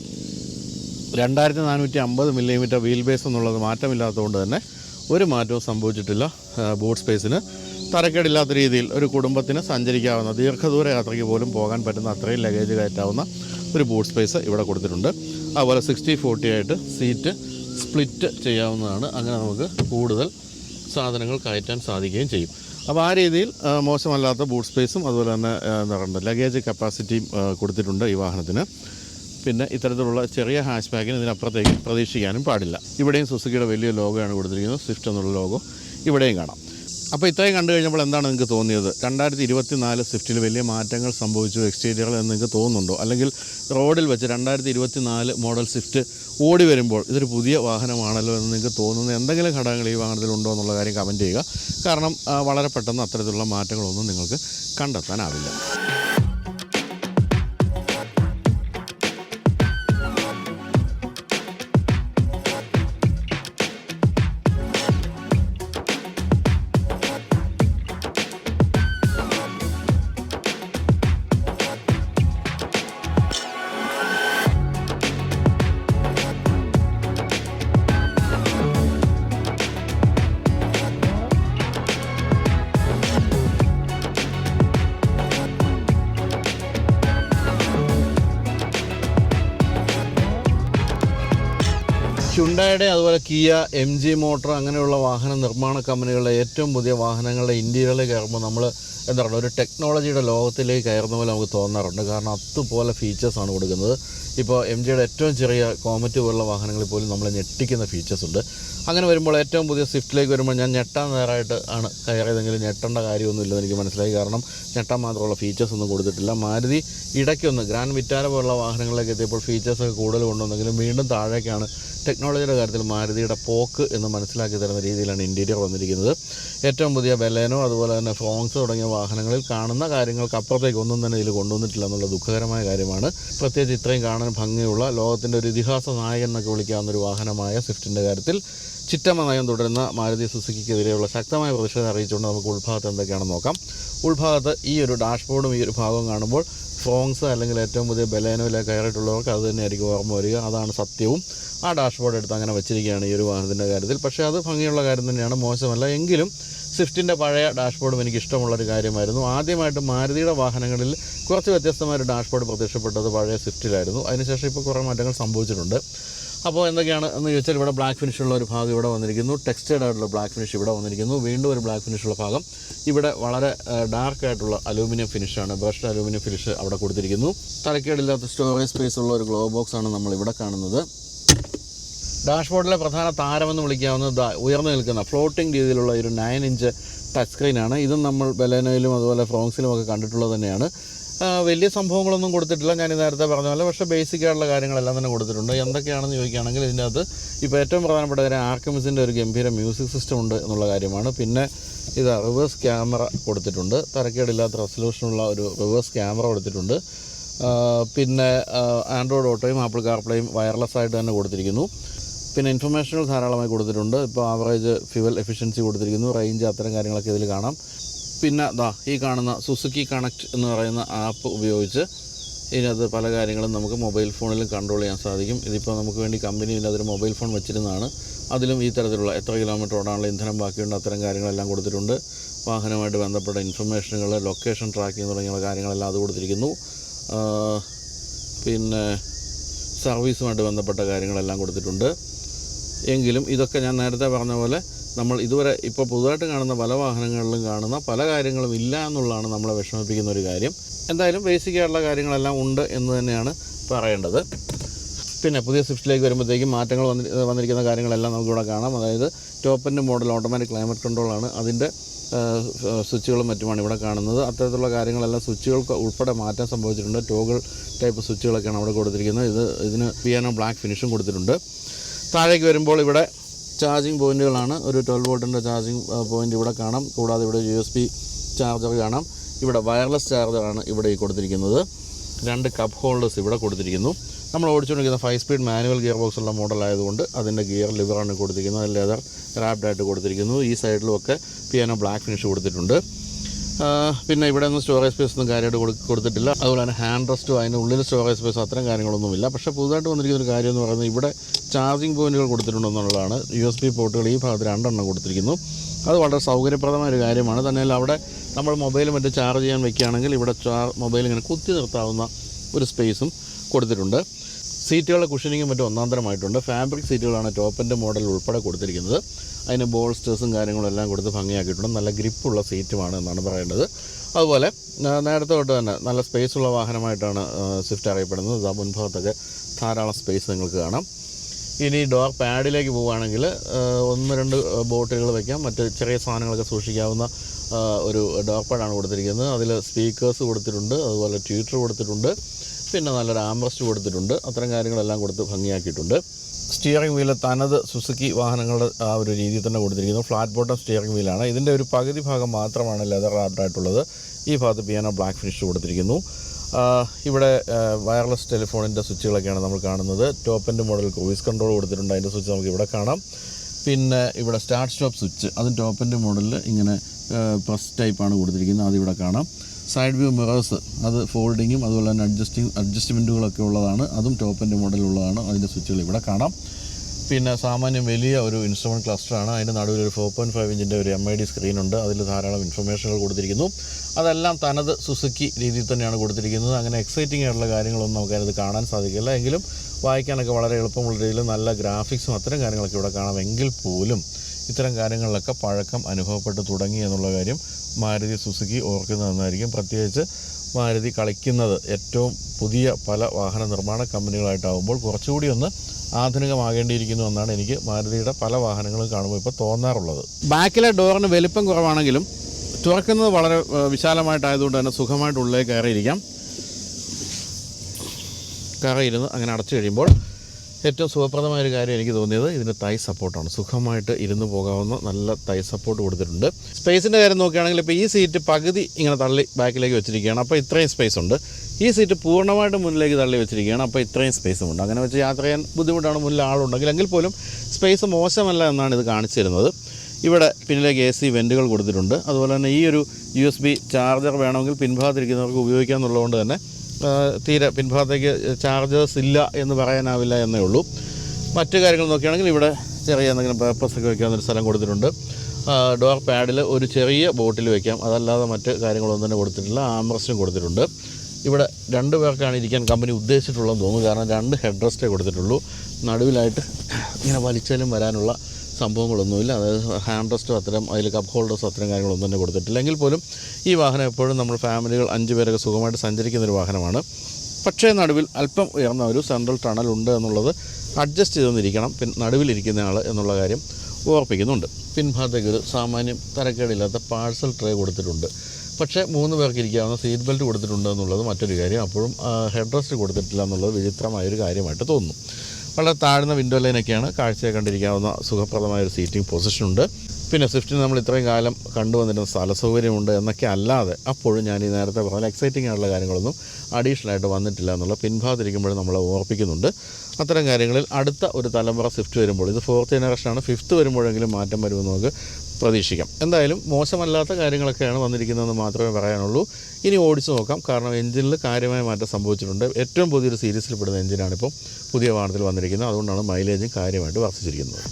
രണ്ടായിരത്തി നാനൂറ്റി അമ്പത് മില്ലിമീറ്റർ വീൽ ബേസ് എന്നുള്ളത് മാറ്റമില്ലാത്തതുകൊണ്ട് തന്നെ ഒരു മാറ്റവും സംഭവിച്ചിട്ടില്ല ബൂട്ട് സ്പേസിന് തരക്കേടില്ലാത്ത രീതിയിൽ ഒരു കുടുംബത്തിന് സഞ്ചരിക്കാവുന്ന ദീർഘദൂര യാത്രയ്ക്ക് പോലും പോകാൻ പറ്റുന്ന അത്രയും ലഗേജ് കയറ്റാവുന്ന ഒരു ബൂട്ട് സ്പേസ് ഇവിടെ കൊടുത്തിട്ടുണ്ട്. അതുപോലെ സിക്സ്റ്റി ഫോർട്ടി ആയിട്ട് സീറ്റ് സ്പ്ലിറ്റ് ചെയ്യാവുന്നതാണ്. അങ്ങനെ നമുക്ക് കൂടുതൽ സാധനങ്ങൾ കയറ്റാൻ സാധിക്കുകയും ചെയ്യും. അപ്പോൾ ആ രീതിയിൽ മോശമല്ലാത്ത ബൂട്ട് സ്പേസും അതുപോലെ തന്നെ എന്താ ലഗേജ് കപ്പാസിറ്റിയും കൊടുത്തിട്ടുണ്ട് ഈ വാഹനത്തിന്. പിന്നെ ഇത്തരത്തിലുള്ള ചെറിയ ഹാഷ് ബാഗിന് ഇതിനപ്പുറത്തേക്ക് പ്രതീക്ഷിക്കാനും പാടില്ല. ഇവിടെയും സുസുക്കിയുടെ വലിയ ലോഗോയാണ് കൊടുത്തിരിക്കുന്നത്. സ്വിഫ്റ്റ് എന്നുള്ള ലോഗോ ഇവിടെയും കാണാം. അപ്പോൾ ഇത്രയും കണ്ടു കഴിഞ്ഞപ്പോൾ എന്താണ് നിങ്ങൾക്ക് തോന്നിയത്? രണ്ടായിരത്തി ഇരുപത്തി നാല് സ്വിഫ്റ്റിൽ വലിയ മാറ്റങ്ങൾ സംഭവിച്ചു എക്സ്റ്റീരിയറിൽ എന്ന് നിങ്ങൾക്ക് തോന്നുന്നുണ്ടോ? അല്ലെങ്കിൽ റോഡിൽ വെച്ച് രണ്ടായിരത്തി ഇരുപത്തി നാല് മോഡൽ സ്വിഫ്റ്റ് ഓടി വരുമ്പോൾ ഇതൊരു പുതിയ വാഹനമാണല്ലോ എന്ന് നിങ്ങൾക്ക് തോന്നുന്ന എന്തെങ്കിലും ഘടകങ്ങൾ ഈ വാഹനത്തിൽ ഉണ്ടോ എന്നുള്ള കാര്യം കമന്റ് ചെയ്യുക. കാരണം വളരെ പെട്ടെന്ന് അത്തരത്തിലുള്ള മാറ്റങ്ങളൊന്നും നിങ്ങൾക്ക് കണ്ടെത്താനാവില്ല. ഹ്യുണ്ടായുടെ അതുപോലെ കിയ എം ജി മോട്ടോർ അങ്ങനെയുള്ള വാഹന നിർമ്മാണ കമ്പനികളുടെ ഏറ്റവും പുതിയ വാഹനങ്ങളുടെ ഇന്ത്യയിലേക്ക് കയറുമ്പോൾ നമ്മൾ എന്താ പറയുക ഒരു ടെക്നോളജിയുടെ ലോകത്തിലേക്ക് കയറുന്ന പോലെ നമുക്ക് തോന്നാറുണ്ട്. കാരണം അതുപോലെ ഫീച്ചേഴ്സാണ് കൊടുക്കുന്നത്. ഇപ്പോൾ എം ജിയുടെ ഏറ്റവും ചെറിയ കോമറ്റ് പോലുള്ള വാഹനങ്ങളിൽ പോലും നമ്മൾ ഞെട്ടിക്കുന്ന ഫീച്ചേഴ്സ് ഉണ്ട്. അങ്ങനെ വരുമ്പോൾ ഏറ്റവും പുതിയ സ്വിഫ്റ്റിലേക്ക് വരുമ്പോൾ ഞാൻ ഞെട്ടാൻ നേരമായിട്ട് ആണ് കയറിയതെങ്കിലും ഞെട്ടേണ്ട കാര്യമൊന്നുമില്ലെന്ന് എനിക്ക് മനസ്സിലായി. കാരണം ഞെട്ടാൻ മാത്രമുള്ള ഫീച്ചേഴ്സ് ഒന്നും കൊടുത്തിട്ടില്ല. മാരുതി ഇടയ്ക്കൊന്ന് ഗ്രാൻഡ് വിറ്റാര പോലുള്ള വാഹനങ്ങളിലേക്ക് എത്തിയപ്പോൾ ഫീച്ചേഴ്സൊക്കെ കൂടുതൽ കൊണ്ടുവന്നെങ്കിലും വീണ്ടും താഴേക്കാണ് ടെക്നോളജിയുടെ കാര്യത്തിൽ മാരുതിയുടെ പോക്ക് എന്ന് മനസ്സിലാക്കി തരുന്ന രീതിയിലാണ് ഇന്റീരിയർ വന്നിരിക്കുന്നത്. ഏറ്റവും പുതിയ ബെലേനോ അതുപോലെ തന്നെ ഫോങ്സ് തുടങ്ങിയ വാഹനങ്ങളിൽ കാണുന്ന കാര്യങ്ങൾക്ക് അപ്പുറത്തേക്ക് ഒന്നും തന്നെ ഇതിൽ കൊണ്ടുവന്നിട്ടില്ല എന്നുള്ള ദുഃഖകരമായ കാര്യമാണ്. പ്രത്യേകിച്ച് ഇത്രയും കാണാൻ ഭംഗിയുള്ള ലോകത്തിന്റെ ഒരു ഇതിഹാസ നായകൻ എന്നൊക്കെ വിളിക്കാവുന്ന ഒരു വാഹനമായ സ്വിഫ്റ്റിന്റെ കാര്യത്തിൽ ചിറ്റമ്മ നയം തുടരുന്ന മാരുതി സുസുക്കിക്കെതിരെയുള്ള ശക്തമായ പ്രതിഷേധം അറിയിച്ചുകൊണ്ട് നമുക്ക് ഉൾഭാഗത്ത് എന്തൊക്കെയാണെന്ന് നോക്കാം. ഉൾഭാഗത്ത് ഈ ഒരു ഡാഷ്ബോർഡും ഈ ഒരു ഭാഗവും കാണുമ്പോൾ ഫോങ്സ് അല്ലെങ്കിൽ ഏറ്റവും പുതിയ ബലേനോയിലേക്ക് കയറിയിട്ടുള്ളവർക്ക് അത് തന്നെയായിരിക്കും ഓർമ്മ വരിക. അതാണ് സത്യവും. ആ ഡാഷ്ബോർഡ് എടുത്ത് അങ്ങനെ വെച്ചിരിക്കുകയാണ് ഈ ഒരു വാഹനത്തിന്റെ കാര്യത്തിൽ. പക്ഷേ അത് ഭംഗിയുള്ള കാര്യം തന്നെയാണ് മോശമല്ല. എങ്കിലും സ്വിഫ്റ്റിന്റെ പഴയ ഡാഷ്ബോർഡും എനിക്ക് ഇഷ്ടമുള്ളൊരു കാര്യമായിരുന്നു. ആദ്യമായിട്ട് മാരുതിയുടെ വാഹനങ്ങളിൽ കുറച്ച് വ്യത്യസ്തമായ ഒരു ഡാഷ്ബോർഡ് പ്രത്യക്ഷപ്പെട്ടത് പഴയ സ്വിഫ്റ്റിലായിരുന്നു. അതിനുശേഷം ഇപ്പോൾ കുറേ മാറ്റങ്ങൾ സംഭവിച്ചിട്ടുണ്ട്. അപ്പോൾ എന്തൊക്കെയാണ് എന്ന് ചോദിച്ചാൽ ഇവിടെ ബ്ലാക്ക് ഫിനിഷുള്ള ഒരു ഭാഗം ഇവിടെ വന്നിരിക്കുന്നു. ടെക്സ്റ്റേഡ് ആയിട്ടുള്ള ബ്ലാക്ക് ഫിനിഷ് ഇവിടെ വന്നിരിക്കുന്നു. വീണ്ടും ഒരു ബ്ലാക്ക് ഫിനിഷുള്ള ഭാഗം. ഇവിടെ വളരെ ഡാർക്ക് ആയിട്ടുള്ള അലൂമിനിയം ഫിനിഷാണ് ബ്രഷ്ഡ് അലൂമിനിയം ഫിനിഷ് അവിടെ കൊടുത്തിരിക്കുന്നു. തലക്കേടില്ലാത്ത സ്റ്റോറേജ് സ്പേസ് ഉള്ള ഒരു ഗ്ലോ ബോക്സ് ആണ് നമ്മൾ ഇവിടെ കാണുന്നത്. ഡാഷ്ബോർഡിലെ പ്രധാന താരമെന്ന് വിളിക്കാവുന്ന ഉയർന്നു നിൽക്കുന്ന ഫ്ലോട്ടിംഗ് രീതിയിലുള്ള ഒരു നയൻ ഇഞ്ച് ടച്ച് സ്ക്രീനാണ് ഇതും നമ്മൾ ബലേനയിലും അതുപോലെ ഫ്രോങ്സിലും ഒക്കെ കണ്ടിട്ടുള്ളത് തന്നെയാണ്. വലിയ സംഭവങ്ങളൊന്നും കൊടുത്തിട്ടില്ല. ഞാൻ നേരത്തെ പറഞ്ഞ പോലെ. പക്ഷേ ബേസിക് ആയിട്ടുള്ള കാര്യങ്ങളെല്ലാം തന്നെ കൊടുത്തിട്ടുണ്ട്. എന്തൊക്കെയാണെന്ന് ചോദിക്കുകയാണെങ്കിൽ ഇതിന്റെ അകത്ത് ഇപ്പോൾ ഏറ്റവും പ്രധാനപ്പെട്ട കാര്യം ആർക്കമിസിന്റെ ഒരു ഗംഭീര മ്യൂസിക് സിസ്റ്റം ഉണ്ട് എന്നുള്ള കാര്യമാണ്. പിന്നെ ഇത് റിവേഴ്സ് ക്യാമറ കൊടുത്തിട്ടുണ്ട്. തരക്കേടില്ലാത്ത റെസൊല്യൂഷനുള്ള ഒരു റിവേഴ്സ് ക്യാമറ കൊടുത്തിട്ടുണ്ട്. പിന്നെ ആൻഡ്രോയിഡ് ഓട്ടോയും ആപ്പിൾ കാർപ്ലേയും വയർലെസ് ആയിട്ട് തന്നെ കൊടുത്തിരിക്കുന്നു. പിന്നെ ഇൻഫർമേഷനുകൾ ധാരാളമായി കൊടുത്തിട്ടുണ്ട്. ഇപ്പോൾ ആവറേജ് ഫ്യുവൽ എഫിഷ്യൻസി കൊടുത്തിരിക്കുന്നു. റേഞ്ച് അത്തരം കാര്യങ്ങളൊക്കെ ഇതിൽ കാണാം. പിന്നെ ദാ ഈ കാണുന്ന സുസുക്കി കണക്ട് എന്ന് പറയുന്ന ആപ്പ് ഉപയോഗിച്ച് ഇതിനകത്ത് പല കാര്യങ്ങളും നമുക്ക് മൊബൈൽ ഫോണിലും കൺട്രോൾ ചെയ്യാൻ സാധിക്കും. ഇതിപ്പോൾ നമുക്ക് വേണ്ടി കമ്പനി ഇതിനകത്തൊരു മൊബൈൽ ഫോൺ വെച്ചിരുന്നതാണ്. അതിലും ഈ തരത്തിലുള്ള എത്ര കിലോമീറ്റർ ഓടാനുള്ള ഇന്ധനം ബാക്കിയുണ്ട് അത്തരം കാര്യങ്ങളെല്ലാം കൊടുത്തിട്ടുണ്ട്. വാഹനമായിട്ട് ബന്ധപ്പെട്ട ഇൻഫർമേഷനുകൾ ലൊക്കേഷൻ ട്രാക്കിംഗ് തുടങ്ങിയുള്ള കാര്യങ്ങളെല്ലാം അത് കൊടുത്തിരിക്കുന്നു. പിന്നെ സർവീസുമായിട്ട് ബന്ധപ്പെട്ട കാര്യങ്ങളെല്ലാം കൊടുത്തിട്ടുണ്ട്. എങ്കിലും ഇതൊക്കെ ഞാൻ നേരത്തെ പറഞ്ഞ പോലെ നമ്മൾ ഇതുവരെ ഇപ്പോൾ പുതുതായിട്ട് കാണുന്ന പല വാഹനങ്ങളിലും കാണുന്ന പല കാര്യങ്ങളും ഇല്ല എന്നുള്ളതാണ് നമ്മളെ വിഷമിപ്പിക്കുന്ന ഒരു കാര്യം. എന്തായാലും ബേസിക് ആയിട്ടുള്ള കാര്യങ്ങളെല്ലാം ഉണ്ട് എന്ന് തന്നെയാണ് പറയേണ്ടത്. പിന്നെ പുതിയ സ്വിഫ്റ്റിലേക്ക് വരുമ്പോഴത്തേക്കും മാറ്റങ്ങൾ വന്നി വന്നിരിക്കുന്ന കാര്യങ്ങളെല്ലാം നമുക്കിവിടെ കാണാം. അതായത് ടോപ്പിന്റെ മോഡൽ ഓട്ടോമാറ്റിക് ക്ലൈമറ്റ് കൺട്രോളാണ് അതിന്റെ സ്വിച്ചുകളും മറ്റുമാണ് ഇവിടെ കാണുന്നത്. അത്തരത്തിലുള്ള കാര്യങ്ങളെല്ലാം സ്വിച്ചുകൾക്ക് ഉൾപ്പെടെ മാറ്റം സംഭവിച്ചിട്ടുണ്ട്. ടോഗിൾ ടൈപ്പ് സ്വിച്ചുകളൊക്കെയാണ് അവിടെ കൊടുത്തിരിക്കുന്നത്. ഇത് ഇതിന് പിയാനോ ബ്ലാക്ക് ഫിനിഷും കൊടുത്തിട്ടുണ്ട്. താഴേക്ക് വരുമ്പോൾ ഇവിടെ ചാർജിങ് പോയിന്റുകളാണ് ഒരു ട്വൽവ് വോൾട്ടിന്റെ ചാർജിങ് പോയിന്റ് ഇവിടെ കാണാം. കൂടാതെ ഇവിടെ യു എസ് പി ചാർജർ കാണാം. ഇവിടെ വയർലെസ് ചാർജറാണ് ഇവിടെ ഈ കൊടുത്തിരിക്കുന്നത്. രണ്ട് കപ്പ് ഹോൾഡേഴ്സ് ഇവിടെ കൊടുത്തിരിക്കുന്നു. നമ്മൾ ഓടിച്ചുകൊണ്ടിരിക്കുന്ന five speed manual gear box ഉള്ള മോഡലായതുകൊണ്ട് അതിന്റെ ഗിയർ ലിവറാണ് കൊടുത്തിരിക്കുന്നത്. ലെതർ റാപ്ഡായിട്ട് കൊടുത്തിരിക്കുന്നു. ഈ സൈഡിലുമൊക്കെ പിയാനോ ബ്ലാക്ക് ഫിനിഷ് കൊടുത്തിട്ടുണ്ട്. പിന്നെ ഇവിടെ ഒന്നും സ്റ്റോറേജ് സ്പേസ് ഒന്നും കാര്യമായിട്ട് കൊടു കൊടുത്തിട്ടില്ല. അതുപോലെ തന്നെ ഹാൻഡ് റെസ്റ്റും അതിന്റെ ഉള്ളിൽ സ്റ്റോറേജ് സ്പേസ് അത്തരം കാര്യങ്ങളൊന്നുമില്ല. പക്ഷേ പുതുതായിട്ട് വന്നിരിക്കുന്ന ഒരു കാര്യം എന്ന് പറയുന്നത് ഇവിടെ ചാർജിങ് പോയിന്റുകൾ കൊടുത്തിട്ടുണ്ടെന്നുള്ളതാണ് യു എസ് ബി പോർട്ടുകൾ ഈ ഭാഗത്ത് രണ്ടെണ്ണം കൊടുത്തിരിക്കുന്നു. അത് വളരെ സൗകര്യപ്രദമായ ഒരു കാര്യമാണ്. തന്നെയല്ല അവിടെ നമ്മൾ മൊബൈൽ മറ്റേ ചാർജ് ചെയ്യാൻ വെക്കുകയാണെങ്കിൽ ഇവിടെ ചാർ മൊബൈൽ ഇങ്ങനെ കുത്തി നിർത്താവുന്ന ഒരു സ്പേസും കൊടുത്തിട്ടുണ്ട്. സീറ്റുകളുടെ കുഷനിങ്ങും മറ്റും ഒന്നാന്തരമായിട്ടുണ്ട്. ഫാബ്രിക് സീറ്റുകളാണ് ടോപ്പിന്റെ മോഡൽ ഉൾപ്പെടെ കൊടുത്തിരിക്കുന്നത്. അതിന് ബോൾസ്റ്റേഴ്സും കാര്യങ്ങളും എല്ലാം കൊടുത്ത് ഭംഗിയാക്കിയിട്ടുണ്ട്. നല്ല ഗ്രിപ്പുള്ള സീറ്റുമാണ് എന്നാണ് പറയേണ്ടത്. അതുപോലെ നേരത്തെ തൊട്ട് തന്നെ നല്ല സ്പേസ് ഉള്ള വാഹനമായിട്ടാണ് സ്വിഫ്റ്റ് അറിയപ്പെടുന്നത്. ആ മുൻഭാഗത്തൊക്കെ ധാരാളം സ്പേസ് നിങ്ങൾക്ക് കാണാം. ഇനി ഡോർ പാഡിലേക്ക് പോവുകയാണെങ്കിൽ ഒന്ന് രണ്ട് ബോട്ടിലുകൾ വയ്ക്കാം മറ്റ് ചെറിയ സാധനങ്ങളൊക്കെ സൂക്ഷിക്കാവുന്ന ഒരു ഡോർ പാഡാണ് കൊടുത്തിരിക്കുന്നത്. അതിൽ സ്പീക്കേഴ്സ് കൊടുത്തിട്ടുണ്ട്. അതുപോലെ ട്വീറ്റർ കൊടുത്തിട്ടുണ്ട്. പിന്നെ നല്ലൊരു ആംബ്രസ്റ്റ് കൊടുത്തിട്ടുണ്ട്. അത്തരം കാര്യങ്ങളെല്ലാം കൊടുത്ത് ഭംഗിയാക്കിയിട്ടുണ്ട്. സ്റ്റിയറിംഗ് വീൽ തനത് സുസുക്കി വാഹനങ്ങളുടെ ആ ഒരു രീതിയിൽ തന്നെ കൊടുത്തിരിക്കുന്നു. ഫ്ലാറ്റ് ബോട്ടം സ്റ്റിയറിംഗ് വീലാണ് ഇതിന്റെ ഒരു പകുതി ഭാഗം മാത്രമാണ് ലെതർ റാപ്ഡായിട്ടുള്ളത് ഈ ഭാഗത്ത് പിയാനോ ബ്ലാക്ക് ഫിനിഷ് കൊടുത്തിരിക്കുന്നു. ഇവിടെ വയർലെസ് ടെലിഫോണിന്റെ സ്വിച്ചുകളൊക്കെയാണ് നമ്മൾ കാണുന്നത്. ടോപ്പിന്റെ മോഡൽ വോയിസ് കൺട്രോൾ കൊടുത്തിട്ടുണ്ട്. അതിന്റെ സ്വിച്ച് നമുക്ക് ഇവിടെ കാണാം. പിന്നെ ഇവിടെ സ്റ്റാർട്ട് സ്റ്റോപ്പ് സ്വിച്ച് അതും ടോപ്പിന്റെ മോഡലിൽ ഇങ്ങനെ പ്രസ് ടൈപ്പാണ് കൊടുത്തിരിക്കുന്നത്. അതിവിടെ കാണാം. സൈഡ് വ്യൂ മിറേഴ്സ് അത് ഫോൾഡിങ്ങും അതുപോലെ തന്നെ അഡ്ജസ്റ്റിംഗ് അഡ്ജസ്റ്റ്മെന്റുകളൊക്കെ ഉള്ളതാണ്. അതും ടോപ്പിന്റെ മോഡലുള്ളതാണ് അതിന്റെ സ്വിച്ചുകൾ ഇവിടെ കാണാം. പിന്നെ സാമാന്യം വലിയ ഒരു ഇൻസ്ട്രുമെന്റ് ക്ലസ്റ്ററാണ് അതിന്റെ നടുവിൽ ഒരു ഫോർ പോയിന്റ് ഫൈവ് ഇഞ്ചിന്റെ ഒരു എം ഐ ഡി സ്ക്രീനുണ്ട് അതിൽ ധാരാളം ഇൻഫർമേഷനുകൾ കൊടുത്തിരിക്കുന്നു. അതെല്ലാം തനത് സുസുക്കി രീതിയിൽ തന്നെയാണ് കൊടുത്തിരിക്കുന്നത്. അങ്ങനെ എക്സൈറ്റിംഗ് ആയിട്ടുള്ള കാര്യങ്ങളൊന്നും നമുക്കതിനത് കാണാൻ സാധിക്കില്ല. എങ്കിലും വായിക്കാനൊക്കെ വളരെ എളുപ്പമുള്ള രീതിയിൽ നല്ല ഗ്രാഫിക്സും അത്തരം കാര്യങ്ങളൊക്കെ ഇവിടെ കാണാം. എങ്കിൽ പോലും ഇത്തരം കാര്യങ്ങളിലൊക്കെ പഴക്കം അനുഭവപ്പെട്ട് തുടങ്ങി എന്നുള്ള കാര്യം മാരുതി സുസുക്കി ഓർക്കുന്നത് നന്നായിരിക്കും. പ്രത്യേകിച്ച് മാരുതി കളിക്കുന്നത് ഏറ്റവും പുതിയ പല വാഹന നിർമ്മാണ കമ്പനികളായിട്ടാവുമ്പോൾ കുറച്ചുകൂടി ഒന്ന് ആധുനികമാകേണ്ടിയിരിക്കുന്നു എന്നാണ് എനിക്ക് മാരുതിയുടെ പല വാഹനങ്ങളും കാണുമ്പോൾ ഇപ്പോൾ തോന്നാറുള്ളത്. ബാക്കിലെ ഡോറിന് വലിപ്പം കുറവാണെങ്കിലും തുറക്കുന്നത് വളരെ വിശാലമായിട്ടായതുകൊണ്ട് തന്നെ സുഖമായിട്ട് ഉള്ളിലേക്ക് കയറിയിരിക്കാം. കയറിയിരുന്ന് അങ്ങനെ അടച്ചു കഴിയുമ്പോൾ ഏറ്റവും സുഖപ്രദമായ ഒരു കാര്യം എനിക്ക് തോന്നിയത് ഇതിന് തൈ സപ്പോർട്ടാണ് സുഖമായിട്ട് ഇരുന്ന് പോകാവുന്ന നല്ല തൈ സപ്പോർട്ട് കൊടുത്തിട്ടുണ്ട്. സ്പേസിന്റെ കാര്യം നോക്കുകയാണെങ്കിൽ ഇപ്പോൾ ഈ സീറ്റ് പകുതി ഇങ്ങനെ തള്ളി ബാക്കിലേക്ക് വെച്ചിരിക്കുകയാണ്. അപ്പോൾ ഇത്രയും സ്പേസ് ഉണ്ട്. ഈ സീറ്റ് പൂർണമായിട്ട് മുന്നിലേക്ക് തള്ളി വെച്ചിരിക്കുകയാണ്. അപ്പോൾ ഇത്രയും സ്പേസും ഉണ്ട്. അങ്ങനെ വെച്ച് യാത്ര ചെയ്യാൻ ബുദ്ധിമുട്ടാണ്. മുന്നിൽ ആളുണ്ടെങ്കിൽ എങ്കിൽ പോലും സ്പേസ് മോശമല്ല എന്നാണ് ഇത് കാണിച്ചിരുന്നത് ഇവിടെ പിന്നിലേക്ക് എ സി വെന്റുകൾ കൊടുത്തിട്ടുണ്ട്. അതുപോലെ തന്നെ ഈ ഒരു യു എസ് ബി ചാർജർ വേണമെങ്കിൽ പിൻഭാഗത്തിരിക്കുന്നവർക്ക് ഉപയോഗിക്കാമെന്നുള്ളതുകൊണ്ട് തന്നെ തീരെ പിൻഭാഗത്തേക്ക് ചാർജേഴ്സ് ഇല്ല എന്ന് പറയാനാവില്ല എന്നേ ഉള്ളൂ. മറ്റു കാര്യങ്ങൾ നോക്കുകയാണെങ്കിൽ ഇവിടെ ചെറിയ എന്തെങ്കിലും പേപ്പേഴ്സ് ഒക്കെ വയ്ക്കാവുന്നൊരു സ്ഥലം കൊടുത്തിട്ടുണ്ട്. ഡോർ പാഡിൽ ഒരു ചെറിയ ബോട്ടിൽ വയ്ക്കാം അതല്ലാതെ മറ്റ് കാര്യങ്ങളൊന്നും തന്നെ കൊടുത്തിട്ടില്ല. ആംബ്രസ്റ്റും കൊടുത്തിട്ടുണ്ട്. ഇവിടെ രണ്ട് പേർക്കാണ് ഇരിക്കാൻ കമ്പനി ഉദ്ദേശിച്ചിട്ടുള്ളതെന്ന് തോന്നുന്നു. കാരണം രണ്ട് ഹെഡ് റെസ്റ്റേ കൊടുത്തിട്ടുള്ളൂ. നടുവിലായിട്ട് ഇങ്ങനെ വലിച്ചാലും വരാനുള്ള സംഭവങ്ങളൊന്നുമില്ല. അതായത് ഹാൻഡ് റെസ്റ്റോ അത്തരം അതിൽ കപ്പ് ഹോൾഡേഴ്സോ അത്തരം കാര്യങ്ങളൊന്നും തന്നെ കൊടുത്തിട്ടില്ല. എങ്കിൽ പോലും ഈ വാഹനം എപ്പോഴും നമ്മൾ ഫാമിലികൾ അഞ്ച് പേരൊക്കെ സുഖമായിട്ട് സഞ്ചരിക്കുന്ന ഒരു വാഹനമാണ്. പക്ഷേ നടുവിൽ അല്പം ഉയർന്ന ഒരു സെൻട്രൽ ടണൽ ഉണ്ട് എന്നുള്ളത് അഡ്ജസ്റ്റ് ചെയ്തൊന്നിരിക്കണം പിൻ നടുവിലിരിക്കുന്ന ആൾ എന്നുള്ള കാര്യം ഓർപ്പിക്കുന്നുണ്ട്. പിൻഭാഗത്തേക്ക് ഒരു സാമാന്യം തരക്കേടില്ലാത്ത പാഴ്സൽ ട്രേ കൊടുത്തിട്ടുണ്ട്. പക്ഷേ മൂന്ന് പേർക്ക് ഇരിക്കാവുന്ന സീറ്റ് ബെൽറ്റ് കൊടുത്തിട്ടുണ്ട് എന്നുള്ളത് മറ്റൊരു കാര്യം. അപ്പോഴും ഹെഡ് റെസ്റ്റ് കൊടുത്തിട്ടില്ല എന്നുള്ളത് വിചിത്രമായൊരു കാര്യമായിട്ട് തോന്നുന്നു. വളരെ താഴ്ന്ന വിൻഡോ ലൈനൊക്കെയാണ് കാഴ്ചയെ കണ്ടിരിക്കാവുന്ന സുഖപ്രദമായ ഒരു സീറ്റിംഗ് പൊസിഷനുണ്ട് പിന്നെ സ്വിഫ്റ്റിന് നമ്മൾ ഇത്രയും കാലം കണ്ടുവന്നിരുന്ന സ്ഥല സൗകര്യമുണ്ട് എന്നൊക്കെ അല്ലാതെ അപ്പോഴും ഞാൻ ഈ നേരത്തെ പറഞ്ഞ എക്സൈറ്റിംഗ് ആയിട്ടുള്ള കാര്യങ്ങളൊന്നും അഡീഷണൽ ആയിട്ട് വന്നിട്ടില്ല എന്നുള്ള പിൻഭാഗത്തിരിക്കുമ്പോഴും നമ്മൾ ഓർപ്പിക്കുന്നുണ്ട്. അത്തരം കാര്യങ്ങളിൽ അടുത്ത ഒരു തലമുറ സ്വിഫ്റ്റ് വരുമ്പോൾ ഇത് ഫോർത്ത് ജനറേഷനാണ് ഫിഫ്ത്ത് വരുമ്പോഴെങ്കിലും മാറ്റം വരുമെന്ന് നമുക്ക് പ്രതീക്ഷിക്കാം. എന്തായാലും മോശമല്ലാത്ത കാര്യങ്ങളൊക്കെയാണ് വന്നിരിക്കുന്നതെന്ന് മാത്രമേ പറയാനുള്ളൂ. ഇനി ഓടിച്ചു നോക്കാം. കാരണം എഞ്ചിനിൽ കാര്യമായ മാറ്റം സംഭവിച്ചിട്ടുണ്ട്. ഏറ്റവും പുതിയൊരു സീരീസിൽ പെടുന്ന എഞ്ചിനാണിപ്പം പുതിയ വാഹനത്തിൽ വന്നിരിക്കുന്നത്. അതുകൊണ്ടാണ് മൈലേജും കാര്യമായിട്ട് വർദ്ധിച്ചിരിക്കുന്നത്.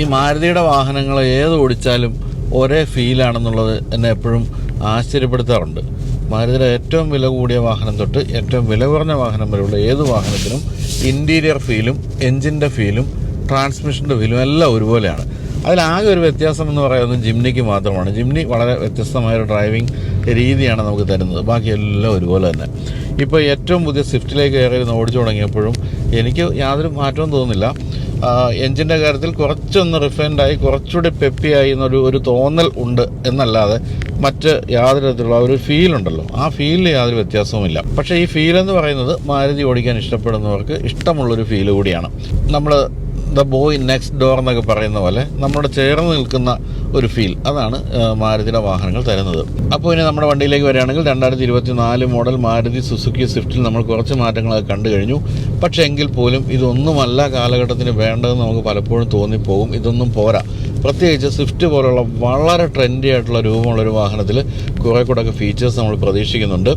ഈ മാരുതിയുടെ വാഹനങ്ങൾ ഏത് ഓടിച്ചാലും ഒരേ ഫീലാണെന്നുള്ളത് എന്നെ എപ്പോഴും ആശ്ചര്യപ്പെടുത്താറുണ്ട്. മാരുതിയുടെ ഏറ്റവും വില കൂടിയ വാഹനം തൊട്ട് ഏറ്റവും വില കുറഞ്ഞ വാഹനം വരെയുള്ള ഏത് വാഹനത്തിനും ഇന്റീരിയർ ഫീലും എൻജിന്റെ ഫീലും ട്രാൻസ്മിഷന്റെ ഫീലും എല്ലാം ഒരുപോലെയാണ്. അതിലാകെ ഒരു വ്യത്യാസം എന്ന് പറയുന്നത് ജിംനിക്ക് മാത്രമാണ്. ജിംനി വളരെ വ്യത്യസ്തമായ ഒരു ഡ്രൈവിംഗ് രീതിയാണ് നമുക്ക് തരുന്നത്. ബാക്കി എല്ലാം ഒരുപോലെ തന്നെ. ഇപ്പോൾ ഏറ്റവും പുതിയ സ്വിഫ്റ്റിലേക്ക് കയറി ഓടിച്ചു തുടങ്ങിയപ്പോഴും എനിക്ക് യാതൊരു മാറ്റവും തോന്നുന്നില്ല. എൻജിന്റെ കാര്യത്തിൽ കുറച്ചൊന്ന് റിഫൈൻഡായി കുറച്ചുകൂടി പെപ്പിയായി എന്നൊരു ഒരു തോന്നൽ ഉണ്ട് എന്നല്ലാതെ മറ്റ് യാതൊരു തരത്തിലുള്ള ഒരു ഫീൽ ഉണ്ടല്ലോ. ആ ഫീലിൽ യാതൊരു വ്യത്യാസവുമില്ല. പക്ഷേ ഈ ഫീൽ എന്ന് പറയുന്നത് മാരുതി ഓടിക്കാൻ ഇഷ്ടപ്പെടുന്നവർക്ക് ഇഷ്ടമുള്ളൊരു ഫീൽ കൂടിയാണ്. നമ്മൾ ദ ബോയ് നെക്സ്റ്റ് ഡോർ എന്നൊക്കെ പറയുന്ന പോലെ നമ്മുടെ ചേർന്ന് നിൽക്കുന്ന ഒരു ഫീൽ അതാണ് മാരുതിയുടെ വാഹനങ്ങൾ തരുന്നത്. അപ്പോൾ ഇനി നമ്മുടെ വണ്ടിയിലേക്ക് വരികയാണെങ്കിൽ രണ്ടായിരത്തി ഇരുപത്തി നാല് മോഡൽ മാരുതി സുസുക്കി സ്വിഫ്റ്റിൽ നമ്മൾ കുറച്ച് മാറ്റങ്ങളൊക്കെ കണ്ടു കഴിഞ്ഞു. പക്ഷേ എങ്കിൽ പോലും ഇതൊന്നുമല്ല കാലഘട്ടത്തിന് വേണ്ടതെന്ന് നമുക്ക് പലപ്പോഴും തോന്നിപ്പോകും. ഇതൊന്നും പോരാ. പ്രത്യേകിച്ച് സ്വിഫ്റ്റ് പോലുള്ള വളരെ ട്രെൻഡി ആയിട്ടുള്ള രൂപമുള്ള ഒരു വാഹനത്തിൽ കുറേ കൂടെ ഒക്കെ ഫീച്ചേഴ്സ് നമ്മൾ പ്രതീക്ഷിക്കുന്നുണ്ട്.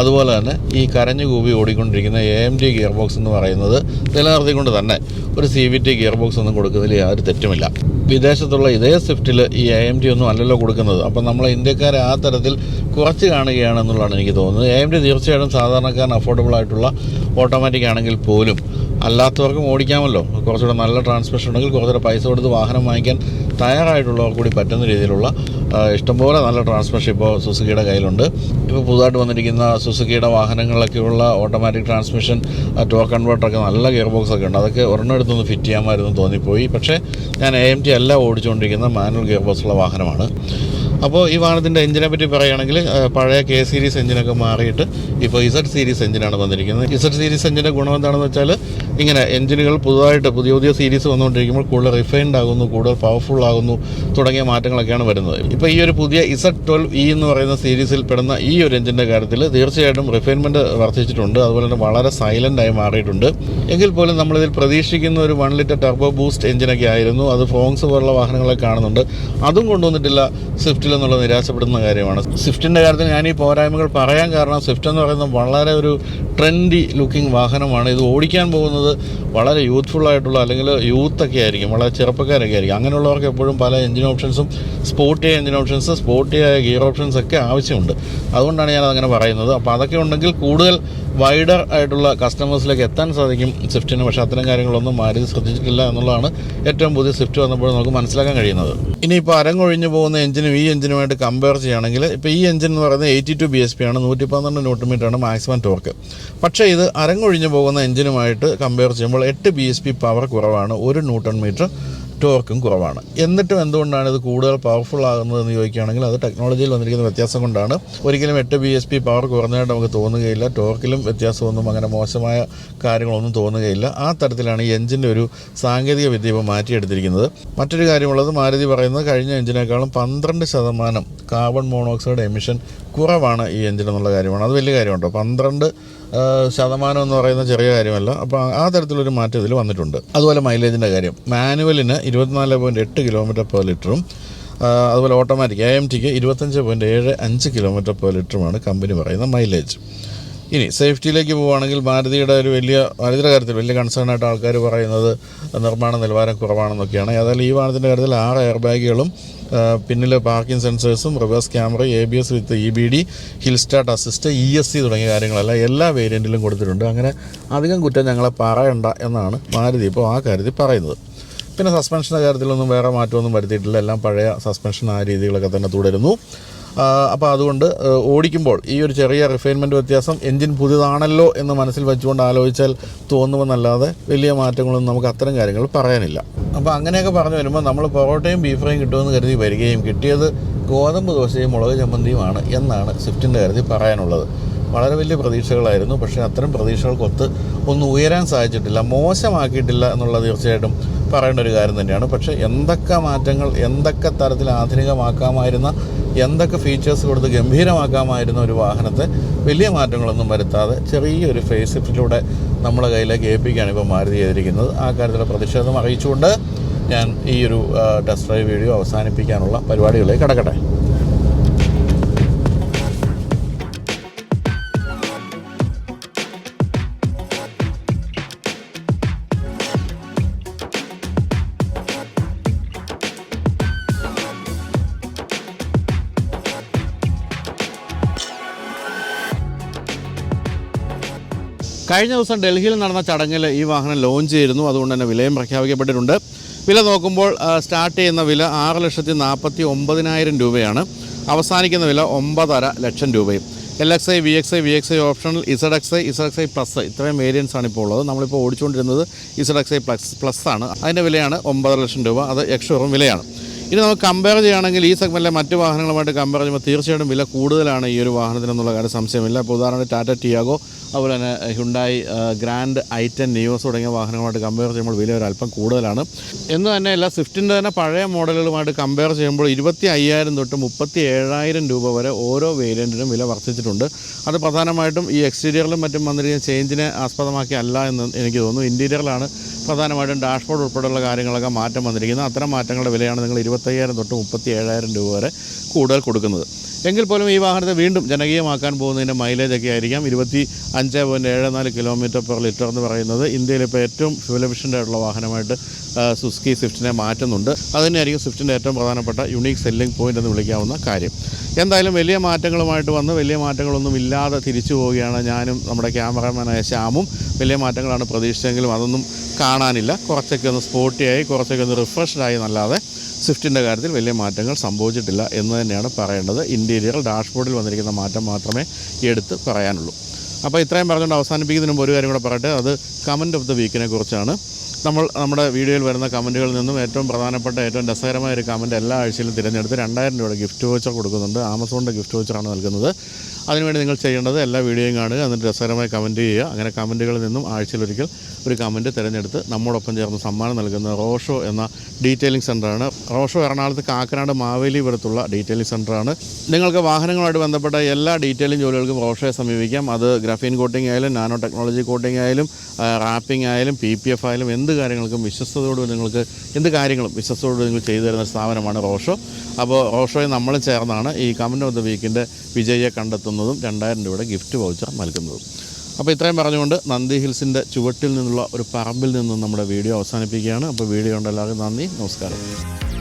അതുപോലെ തന്നെ ഈ കരഞ്ഞു കൂപി ഓടിക്കൊണ്ടിരിക്കുന്ന A M T gear box എന്ന് പറയുന്നത് നിലനിർത്തിക്കൊണ്ട് തന്നെ ഒരു C V T gear box ഒന്നും കൊടുക്കുന്നതിൽ യാതൊരു തെറ്റുമില്ല. വിദേശത്തുള്ള ഇതേ സ്വിഫ്റ്റിൽ ഈ എ എം ടി ഒന്നും അല്ലല്ലോ കൊടുക്കുന്നത്. അപ്പം നമ്മൾ ഇന്ത്യക്കാരെ ആ തരത്തിൽ കുറച്ച് കാണുകയാണെന്നുള്ളതാണ് എനിക്ക് തോന്നുന്നത്. എ എം ടി തീർച്ചയായിട്ടും സാധാരണക്കാരൻ അഫോർഡബിൾ ആയിട്ടുള്ള ഓട്ടോമാറ്റിക് ആണെങ്കിൽ പോലും അല്ലാത്തവർക്കും ഓടിക്കാമല്ലോ. കുറച്ചുകൂടെ നല്ല ട്രാൻസ്മിഷൻ ഉണ്ടെങ്കിൽ കുറച്ചുകൂടെ പൈസ കൊടുത്ത് വാഹനം വാങ്ങിക്കാൻ തയ്യാറായിട്ടുള്ളവർ കൂടി പറ്റുന്ന രീതിയിലുള്ള ഇഷ്ടംപോലെ നല്ല ട്രാൻസ്മിഷൻ ഇപ്പോൾ സുസുക്കിയുടെ കയ്യിലുണ്ട്. ഇപ്പോൾ പുതുതായിട്ട് വന്നിരിക്കുന്ന സുസുക്കിയുടെ വാഹനങ്ങളിലൊക്കെയുള്ള ഓട്ടോമാറ്റിക് ട്രാൻസ്മിഷൻ ടോക്ക് കൺവേർട്ടറൊക്കെ നല്ല ഗിയർ ബോക്സ് ഒക്കെ ഉണ്ട്. അതൊക്കെ ഒരെണ്ണം ഫിറ്റ് ചെയ്യാമായിരുന്നു തോന്നിപ്പോയി. പക്ഷേ ഞാൻ എ എം ടി അല്ല ഓടിച്ചുകൊണ്ടിരിക്കുന്ന മാനുവൽ ഗിയർ ബോക്സുള്ള വാഹനമാണ്. അപ്പോൾ ഈ വാഹനത്തിന്റെ എഞ്ചിനെ പറ്റി പറയുകയാണെങ്കിൽ പഴയ കെ സീരീസ് എഞ്ചിനൊക്കെ മാറിയിട്ട് ഇപ്പോൾ ഇസഡ് സീരീസ് എഞ്ചിനാണ് വന്നിരിക്കുന്നത്. ഇസഡ് സീരീസ് എഞ്ചിന്റെ ഗുണം എന്താണെന്ന് വെച്ചാൽ ഇങ്ങനെ എഞ്ചിനുകൾ പുതുതായിട്ട് പുതിയ പുതിയ സീരീസ് വന്നുകൊണ്ടിരിക്കുമ്പോൾ കൂടുതൽ റിഫൈൻഡ് ആകുന്നു കൂടുതൽ പവർഫുൾ ആകുന്നു തുടങ്ങിയ മാറ്റങ്ങളൊക്കെയാണ് വരുന്നത്. ഇപ്പോൾ ഈ ഒരു പുതിയ ഇസഡ് ട്വൽവ് ഇ എന്ന് പറയുന്ന സീരീസിൽ പെടുന്ന ഈ ഒരു എഞ്ചിന്റെ കാര്യത്തിൽ തീർച്ചയായിട്ടും റിഫൈൻമെന്റ് വർദ്ധിച്ചിട്ടുണ്ട്. അതുപോലെ തന്നെ വളരെ സൈലന്റായി മാറിയിട്ടുണ്ട്. എങ്കിൽ പോലും നമ്മളിതിൽ പ്രതീക്ഷിക്കുന്ന ഒരു വൺ ലിറ്റർ ടർബോ ബൂസ്റ്റ് എഞ്ചിനൊക്കെ ആയിരുന്നു. അത് ഫോങ്സ് പോലുള്ള വാഹനങ്ങളെ കാണുന്നുണ്ട്. അതും കൊണ്ടുവന്നിട്ടില്ല സ്വിഫ്റ്റിൽ എന്നുള്ള നിരാശപ്പെടുന്ന കാര്യമാണ്. സ്വിഫ്റ്റിന്റെ കാര്യത്തിൽ ഞാൻ ഈ പോരായ്മകൾ പറയാൻ കാരണം സ്വിഫ്റ്റ് എന്ന് പറയുന്ന വളരെ ഒരു ട്രെൻഡി ലുക്കിംഗ് വാഹനമാണ്. ഇത് ഓടിക്കാൻ പോകുന്നത് വളരെ യൂത്ത്ഫുൾ ആയിട്ടുള്ള അല്ലെങ്കിൽ യൂത്തൊക്കെ ആയിരിക്കും വളരെ ചെറുപ്പക്കാരൊക്കെ ആയിരിക്കും. അങ്ങനെയുള്ളവർക്ക് എപ്പോഴും പല എഞ്ചിൻ ഓപ്ഷൻസും സ്പോർട്ടിയായ എഞ്ചിൻ ഓപ്ഷൻസ് സ്പോർട്ടിയായ ഗിയർ ഓപ്ഷൻസ് ഒക്കെ ആവശ്യമുണ്ട്. അതുകൊണ്ടാണ് ഞാൻ അങ്ങനെ പറയുന്നത്. അപ്പോൾ അതൊക്കെ ഉണ്ടെങ്കിൽ കൂടുതൽ വൈഡർ ആയിട്ടുള്ള കസ്റ്റമേഴ്സിലേക്ക് എത്താൻ സാധിക്കും സ്വിഫ്റ്റിന് പക്ഷേ അത്തരം കാര്യങ്ങളൊന്നും ആരും ശ്രദ്ധിച്ചിട്ടില്ല എന്നുള്ളതാണ് ഏറ്റവും പുതിയ സ്വിഫ്റ്റ് വന്നപ്പോൾ നമുക്ക് മനസ്സിലാക്കാൻ കഴിയുന്നത്. ഇനിയിപ്പോൾ അരങ്ങൊഴിഞ്ഞു പോകുന്ന എഞ്ചിനും ഈ എഞ്ചിനുമായിട്ട് കമ്പയർ ചെയ്യുകയാണെങ്കിൽ ഇപ്പോൾ ഈ എഞ്ചിൻ എന്ന് പറയുന്നത് eighty two B H P ആണ് നൂറ്റി പന്ത്രണ്ട് ന്യൂട്രിമീറ്ററാണ് മാക്സിമം ടോർക്ക് പക്ഷേ ഇത് അരങ്ങൊഴിഞ്ഞു പോകുന്ന എഞ്ചിനുമായിട്ട് കമ്പയർ ചെയ്യുമ്പോൾ എട്ട് ബി എസ് പി പവർ കുറവാണ് ഒരു ന്യൂട്ടൺ മീറ്റർ ടോർക്കും കുറവാണ്. എന്നിട്ടും എന്തുകൊണ്ടാണ് ഇത് കൂടുതൽ പവർഫുൾ ആകുന്നതെന്ന് ചോദിക്കുകയാണെങ്കിൽ അത് ടെക്നോളജിയിൽ വന്നിരിക്കുന്ന വ്യത്യാസം കൊണ്ടാണ്. ഒരിക്കലും എട്ട് ബി എസ് പി പവർ കുറഞ്ഞതായിട്ട് നമുക്ക് തോന്നുകയില്ല ടോർക്കിലും വ്യത്യാസമൊന്നും അങ്ങനെ മോശമായ കാര്യങ്ങളൊന്നും തോന്നുകയില്ല. ആ തരത്തിലാണ് ഈ എഞ്ചിന്റെ ഒരു സാങ്കേതിക വിദ്യ ഇപ്പോൾ മാറ്റിയെടുത്തിരിക്കുന്നത്. മറ്റൊരു കാര്യമുള്ളത് മാരുതി പറയുന്നത് കഴിഞ്ഞ എഞ്ചിനേക്കാളും പന്ത്രണ്ട് ശതമാനം കാർബൺ മോണോക്സൈഡ് എമിഷൻ കുറവാണ് ഈ എഞ്ചിൻ എന്നുള്ള കാര്യമാണ്. അത് വലിയ കാര്യമുണ്ടോ പന്ത്രണ്ട് ശതമാനം എന്ന് പറയുന്ന ചെറിയ കാര്യമല്ല. അപ്പോൾ ആ തരത്തിലൊരു മാറ്റം ഇതിൽ വന്നിട്ടുണ്ട്. അതുപോലെ മൈലേജിന്റെ കാര്യം. മാനുവലിന് ഇരുപത്തിനാല് പോയിന്റ് എട്ട് കിലോമീറ്റർ പെർ ലിറ്ററും അതുപോലെ ഓട്ടോമാറ്റിക് എ എം ടിക്ക് ഇരുപത്തഞ്ച് പോയിന്റ് ഏഴ് അഞ്ച് കിലോമീറ്റർ പെർ ലിറ്ററുമാണ് കമ്പനി പറയുന്ന മൈലേജ്. ഇനി സേഫ്റ്റിയിലേക്ക് പോവുകയാണെങ്കിൽ മാരുതിയുടെ ഒരു വലിയ മാരുതിയുടെ കാര്യത്തിൽ വലിയ കൺസേൺ ആയിട്ട് ആൾക്കാർ പറയുന്നത് നിർമ്മാണ നിലവാരം കുറവാണെന്നൊക്കെയാണ്. ഏതായാലും ഈ വാഹനത്തിന്റെ കാര്യത്തിൽ ആറ് എയർ ബാഗുകളും പിന്നിൽ parking സെൻസേഴ്സും reverse camera A B S with E B D hill start assist E S C തുടങ്ങിയ കാര്യങ്ങളെല്ലാം എല്ലാ വേരിയന്റിലും കൊടുത്തിട്ടുണ്ട്. അങ്ങനെ അധികം കുറ്റം ഞങ്ങളെ പറയണ്ട എന്നാണ് മാരുതി ഇപ്പോൾ ആ കാര്യത്തിൽ പറയുന്നത്. പിന്നെ സസ്പെൻഷന്റെ കാര്യത്തിലൊന്നും വേറെ മാറ്റമൊന്നും വരുത്തിയിട്ടില്ല. എല്ലാം പഴയ സസ്പെൻഷൻ ആ രീതികളൊക്കെ തന്നെ തുടരുന്നു. അപ്പോൾ അതുകൊണ്ട് ഓടിക്കുമ്പോൾ ഈ ഒരു ചെറിയ റിഫൈൻമെന്റ് വ്യത്യാസം എൻജിൻ പുതിയതാണല്ലോ എന്ന് മനസ്സിൽ വെച്ചുകൊണ്ട് ആലോചിച്ചാൽ തോന്നുമെന്നല്ലാതെ വലിയ മാറ്റങ്ങളൊന്നും നമുക്ക് അത്തരം കാര്യങ്ങൾ പറയാനില്ല. അപ്പോൾ അങ്ങനെയൊക്കെ പറഞ്ഞു വരുമ്പോൾ നമ്മൾ പൊറോട്ടയും ബീഫ് ഫ്രൈയും കിട്ടുമെന്ന് കരുതി വരികയും കിട്ടിയത് ഗോതമ്പ് ദോശയും മുളക് ചമ്മന്തിയുമാണ് എന്നാണ് സ്വിഫ്റ്റിന്റെ കാര്യത്തിൽ പറയാനുള്ളത്. വളരെ വലിയ പ്രതീക്ഷകളായിരുന്നു. പക്ഷേ അത്തരം പ്രതീക്ഷകൾക്കൊത്ത് ഒന്നും ഉയരാൻ സാധിച്ചിട്ടില്ല മോശമാക്കിയിട്ടില്ല എന്നുള്ളത് തീർച്ചയായിട്ടും പറയേണ്ട ഒരു കാര്യം തന്നെയാണ്. പക്ഷേ എന്തൊക്കെ മാറ്റങ്ങൾ എന്തൊക്കെ തരത്തിൽ ആധുനികമാക്കാമായിരുന്ന എന്തൊക്കെ ഫീച്ചേഴ്സ് കൊടുത്ത് ഗംഭീരമാക്കാമായിരുന്ന ഒരു വാഹനത്തെ വലിയ മാറ്റങ്ങളൊന്നും വരുത്താതെ ചെറിയൊരു ഫേസ് ലിഫ്റ്റിലൂടെ നമ്മളെ കയ്യിലേക്ക് ഏൽപ്പിക്കുകയാണ് ഇപ്പോൾ മാരുതി ചെയ്തിരിക്കുന്നത്. ആ കാര്യത്തിലെ പ്രതിഷേധം അറിയിച്ചുകൊണ്ട് ഞാൻ ഈ ഒരു ടെസ്റ്റ് ഡ്രൈവ് വീഡിയോ അവസാനിപ്പിക്കാനുള്ള പരിപാടികളിലേക്ക് കടക്കട്ടെ. കഴിഞ്ഞ ദിവസം ഡൽഹിയിൽ നടന്ന ചടങ്ങിൽ ഈ വാഹനം ലോഞ്ച് ചെയ്തിരുന്നു. അതുകൊണ്ട് തന്നെ വിലയും പ്രഖ്യാപിക്കപ്പെട്ടിട്ടുണ്ട്. വില നോക്കുമ്പോൾ സ്റ്റാർട്ട് ചെയ്യുന്ന വില ആറ് ലക്ഷത്തി നാൽപ്പത്തി ഒമ്പതിനായിരം രൂപയാണ്. അവസാനിക്കുന്ന വില ഒമ്പതര ലക്ഷം രൂപയും. L X I V X I V X I optional Z X I Z X I plus ഇത്രയും വേരിയൻസ് ആണ് ഇപ്പോൾ ഉള്ളത്. നമ്മളിപ്പോൾ ഓടിച്ചുകൊണ്ടിരുന്നത് Z X I plus plus ആണ്. അതിന്റെ വിലയാണ് ഒമ്പതര ലക്ഷം രൂപ. അത് എക്സ്ഷോറും വിലയാണ്. ഇനി നമുക്ക് കമ്പയർ ചെയ്യുകയാണെങ്കിൽ ഈ സെഗ്മെന്റിലെ മറ്റ് വാഹനങ്ങളുമായിട്ട് കമ്പയർ ചെയ്യുമ്പോൾ തീർച്ചയായിട്ടും വില കൂടുതലാണ് ഈ ഒരു വാഹനത്തിന് എന്നുള്ള കാര്യം സംശയമില്ല. അപ്പോൾ ഉദാഹരണത്തിന് ടാറ്റ ടിയാഗോ അതുപോലെ തന്നെ ഹുണ്ടായി ഗ്രാൻഡ് ഐറ്റൻ നിയോസ് തുടങ്ങിയ വാഹനങ്ങളുമായിട്ട് കമ്പയർ ചെയ്യുമ്പോൾ വില ഒരു അല്പം കൂടുതലാണ്. എന്ന് തന്നെയല്ല സ്വിഫ്റ്റിന്റെ തന്നെ പഴയ മോഡലുകളുമായിട്ട് കമ്പയർ ചെയ്യുമ്പോൾ ഇരുപത്തി അയ്യായിരം തൊട്ട് മുപ്പത്തി ഏഴായിരം രൂപ വരെ ഓരോ വേരിയന്റിനും വില വർദ്ധിച്ചിട്ടുണ്ട്. അത് പ്രധാനമായിട്ടും ഈ എക്സ്റ്റീരിയറിലും മറ്റും വന്നിരിക്കുന്ന ചേഞ്ചിനെ ആസ്പദമാക്കി അല്ല എന്ന് എനിക്ക് തോന്നുന്നു. ഇന്റീരിയറിലാണ് പ്രധാനമായിട്ടും ഡാഷ്ബോർഡ് ഉൾപ്പെടെയുള്ള കാര്യങ്ങളൊക്കെ മാറ്റം വന്നിരിക്കുന്നത് അത്തരം മാറ്റങ്ങളുടെ വിലയാണ് നിങ്ങൾ ഇരുപത്തയ്യായിരം തൊട്ട് മുപ്പത്തി ഏഴായിരം രൂപ വരെ കൂടുതൽ കൊടുക്കുന്നത്. എങ്കിൽ പോലും ഈ വാഹനത്തെ വീണ്ടും ജനകീയമാക്കാൻ പോകുന്നതിന്റെ മൈലേജ് ഒക്കെ ആയിരിക്കാം. ഇരുപത്തി അഞ്ച് പോയിന്റ് ഏഴ് നാല് കിലോമീറ്റർ പെർ ലിറ്റർ എന്ന് പറയുന്നത് ഇന്ത്യയിൽ ഇപ്പോൾ ഏറ്റവും ഫ്യൂൽ എഫിഷ്യന്റ് ആയിട്ടുള്ള വാഹനമായിട്ട് സുസ്കി സ്വിഫ്റ്റിനെ മാറ്റുന്നുണ്ട്. അതുതന്നെയായിരിക്കും സ്വിഫ്റ്റിന്റെ ഏറ്റവും പ്രധാനപ്പെട്ട യുണീക്ക് സെല്ലിംഗ് പോയിന്റ് എന്ന് വിളിക്കാവുന്ന കാര്യം. എന്തായാലും വലിയ മാറ്റങ്ങളുമായിട്ട് വന്ന് വലിയ മാറ്റങ്ങളൊന്നും ഇല്ലാതെ തിരിച്ചു പോവുകയാണ് ഞാനും നമ്മുടെ ക്യാമറാമാനായ ശ്യാമും. വലിയ മാറ്റങ്ങളാണ് പ്രതീക്ഷിച്ചെങ്കിലും അതൊന്നും കാണാനില്ല. കുറച്ചൊക്കെ ഒന്ന് സ്പോട്ടിയായി കുറച്ചൊക്കെ ഒന്ന് റിഫ്രഷ്ഡായി എന്നല്ലാതെ സ്വിഫ്റ്റിന്റെ കാര്യത്തിൽ വലിയ മാറ്റങ്ങൾ സംഭവിച്ചിട്ടില്ല എന്ന് തന്നെയാണ് പറയേണ്ടത്. ഇന്റീരിയർ ഡാഷ്ബോർഡിൽ വന്നിരിക്കുന്ന മാറ്റം മാത്രമേ എടുത്ത് പറയാനുള്ളൂ. അപ്പോൾ ഇത്രയും പറഞ്ഞുകൊണ്ട് അവസാനിപ്പിക്കുന്നതിന് മുമ്പ് ഒരു കാര്യം കൂടെ പറയട്ടെ. അത് കമന്റ് ഓഫ് ദ വീക്കിനെ കുറിച്ചാണ്. നമ്മൾ നമ്മുടെ വീഡിയോയിൽ വരുന്ന കമന്റുകളിൽ നിന്നും ഏറ്റവും പ്രധാനപ്പെട്ട ഏറ്റവും രസകരമായ ഒരു കമന്റ് എല്ലാ ആഴ്ചയിലും തിരഞ്ഞെടുത്ത് രണ്ടായിരം രൂപയുടെ ഗിഫ്റ്റ് വോച്ചർ കൊടുക്കുന്നുണ്ട്. ആമസോണിന്റെ ഗിഫ്റ്റ് വോച്ചറാണ് നൽകുന്നത്. അതിനുവേണ്ടി നിങ്ങൾ ചെയ്യേണ്ടത് എല്ലാ വീഡിയോയും കാണുക എന്നിട്ട് രസകരമായി കമന്റ് ചെയ്യുക. അങ്ങനെ കമന്റുകളിൽ നിന്നും ആഴ്ചയിലൊരിക്കൽ ഒരു കമന്റ് തിരഞ്ഞെടുത്ത് നമ്മോടൊപ്പം ചേർന്ന് സമ്മാനം നൽകുന്ന റോഷോ എന്ന ഡീറ്റെയിലിംഗ് സെന്ററാണ് റോഷോ എറണാകുളത്ത് കാക്കനാട് മാവേലി മാവേലിപുരത്തുള്ള ഡീറ്റെയിലിംഗ് സെന്ററാണ് നിങ്ങൾക്ക് വാഹനങ്ങളുമായിട്ട് ബന്ധപ്പെട്ട എല്ലാ ഡീറ്റെയിലിംഗ് ജോലികൾക്കും റോഷോയെ സമീപിക്കാം. അത് ഗ്രഫീൻ കോട്ടിംഗ് ആയാലും നാനോ ടെക്നോളജി കോട്ടിംഗ് ആയാലും റാപ്പിംഗ് ആയാലും പി പി എഫ് ആയാലും എന്ത് കാര്യങ്ങൾക്കും വിശ്വസ്തയോട് നിങ്ങൾക്ക് എന്ത് കാര്യങ്ങളും വിശ്വസ്തയോട് നിങ്ങൾ ചെയ്തു തരുന്ന സ്ഥാപനമാണ് റോഷോ. അപ്പോൾ റോഷോയെ നമ്മൾ ചേർന്നാണ് ഈ കമന്റ് ഓഫ് ദ വീക്കിന്റെ വിജയിയെ കണ്ടെത്തുന്നതും രണ്ടായിരം രൂപയുടെ ഗിഫ്റ്റ് വൗച്ചർ നൽകുന്നതും. അപ്പോൾ ഇത്രയും പറഞ്ഞുകൊണ്ട് നന്ദി ഹിൽസിന്റെ ചുവട്ടിൽ നിന്നുള്ള ഒരു പറമ്പിൽ നിന്നും നമ്മുടെ വീഡിയോ അവസാനിപ്പിക്കുകയാണ്. അപ്പോൾ വീഡിയോ ഉണ്ട് എല്ലാവർക്കും നന്ദി നമസ്കാരം.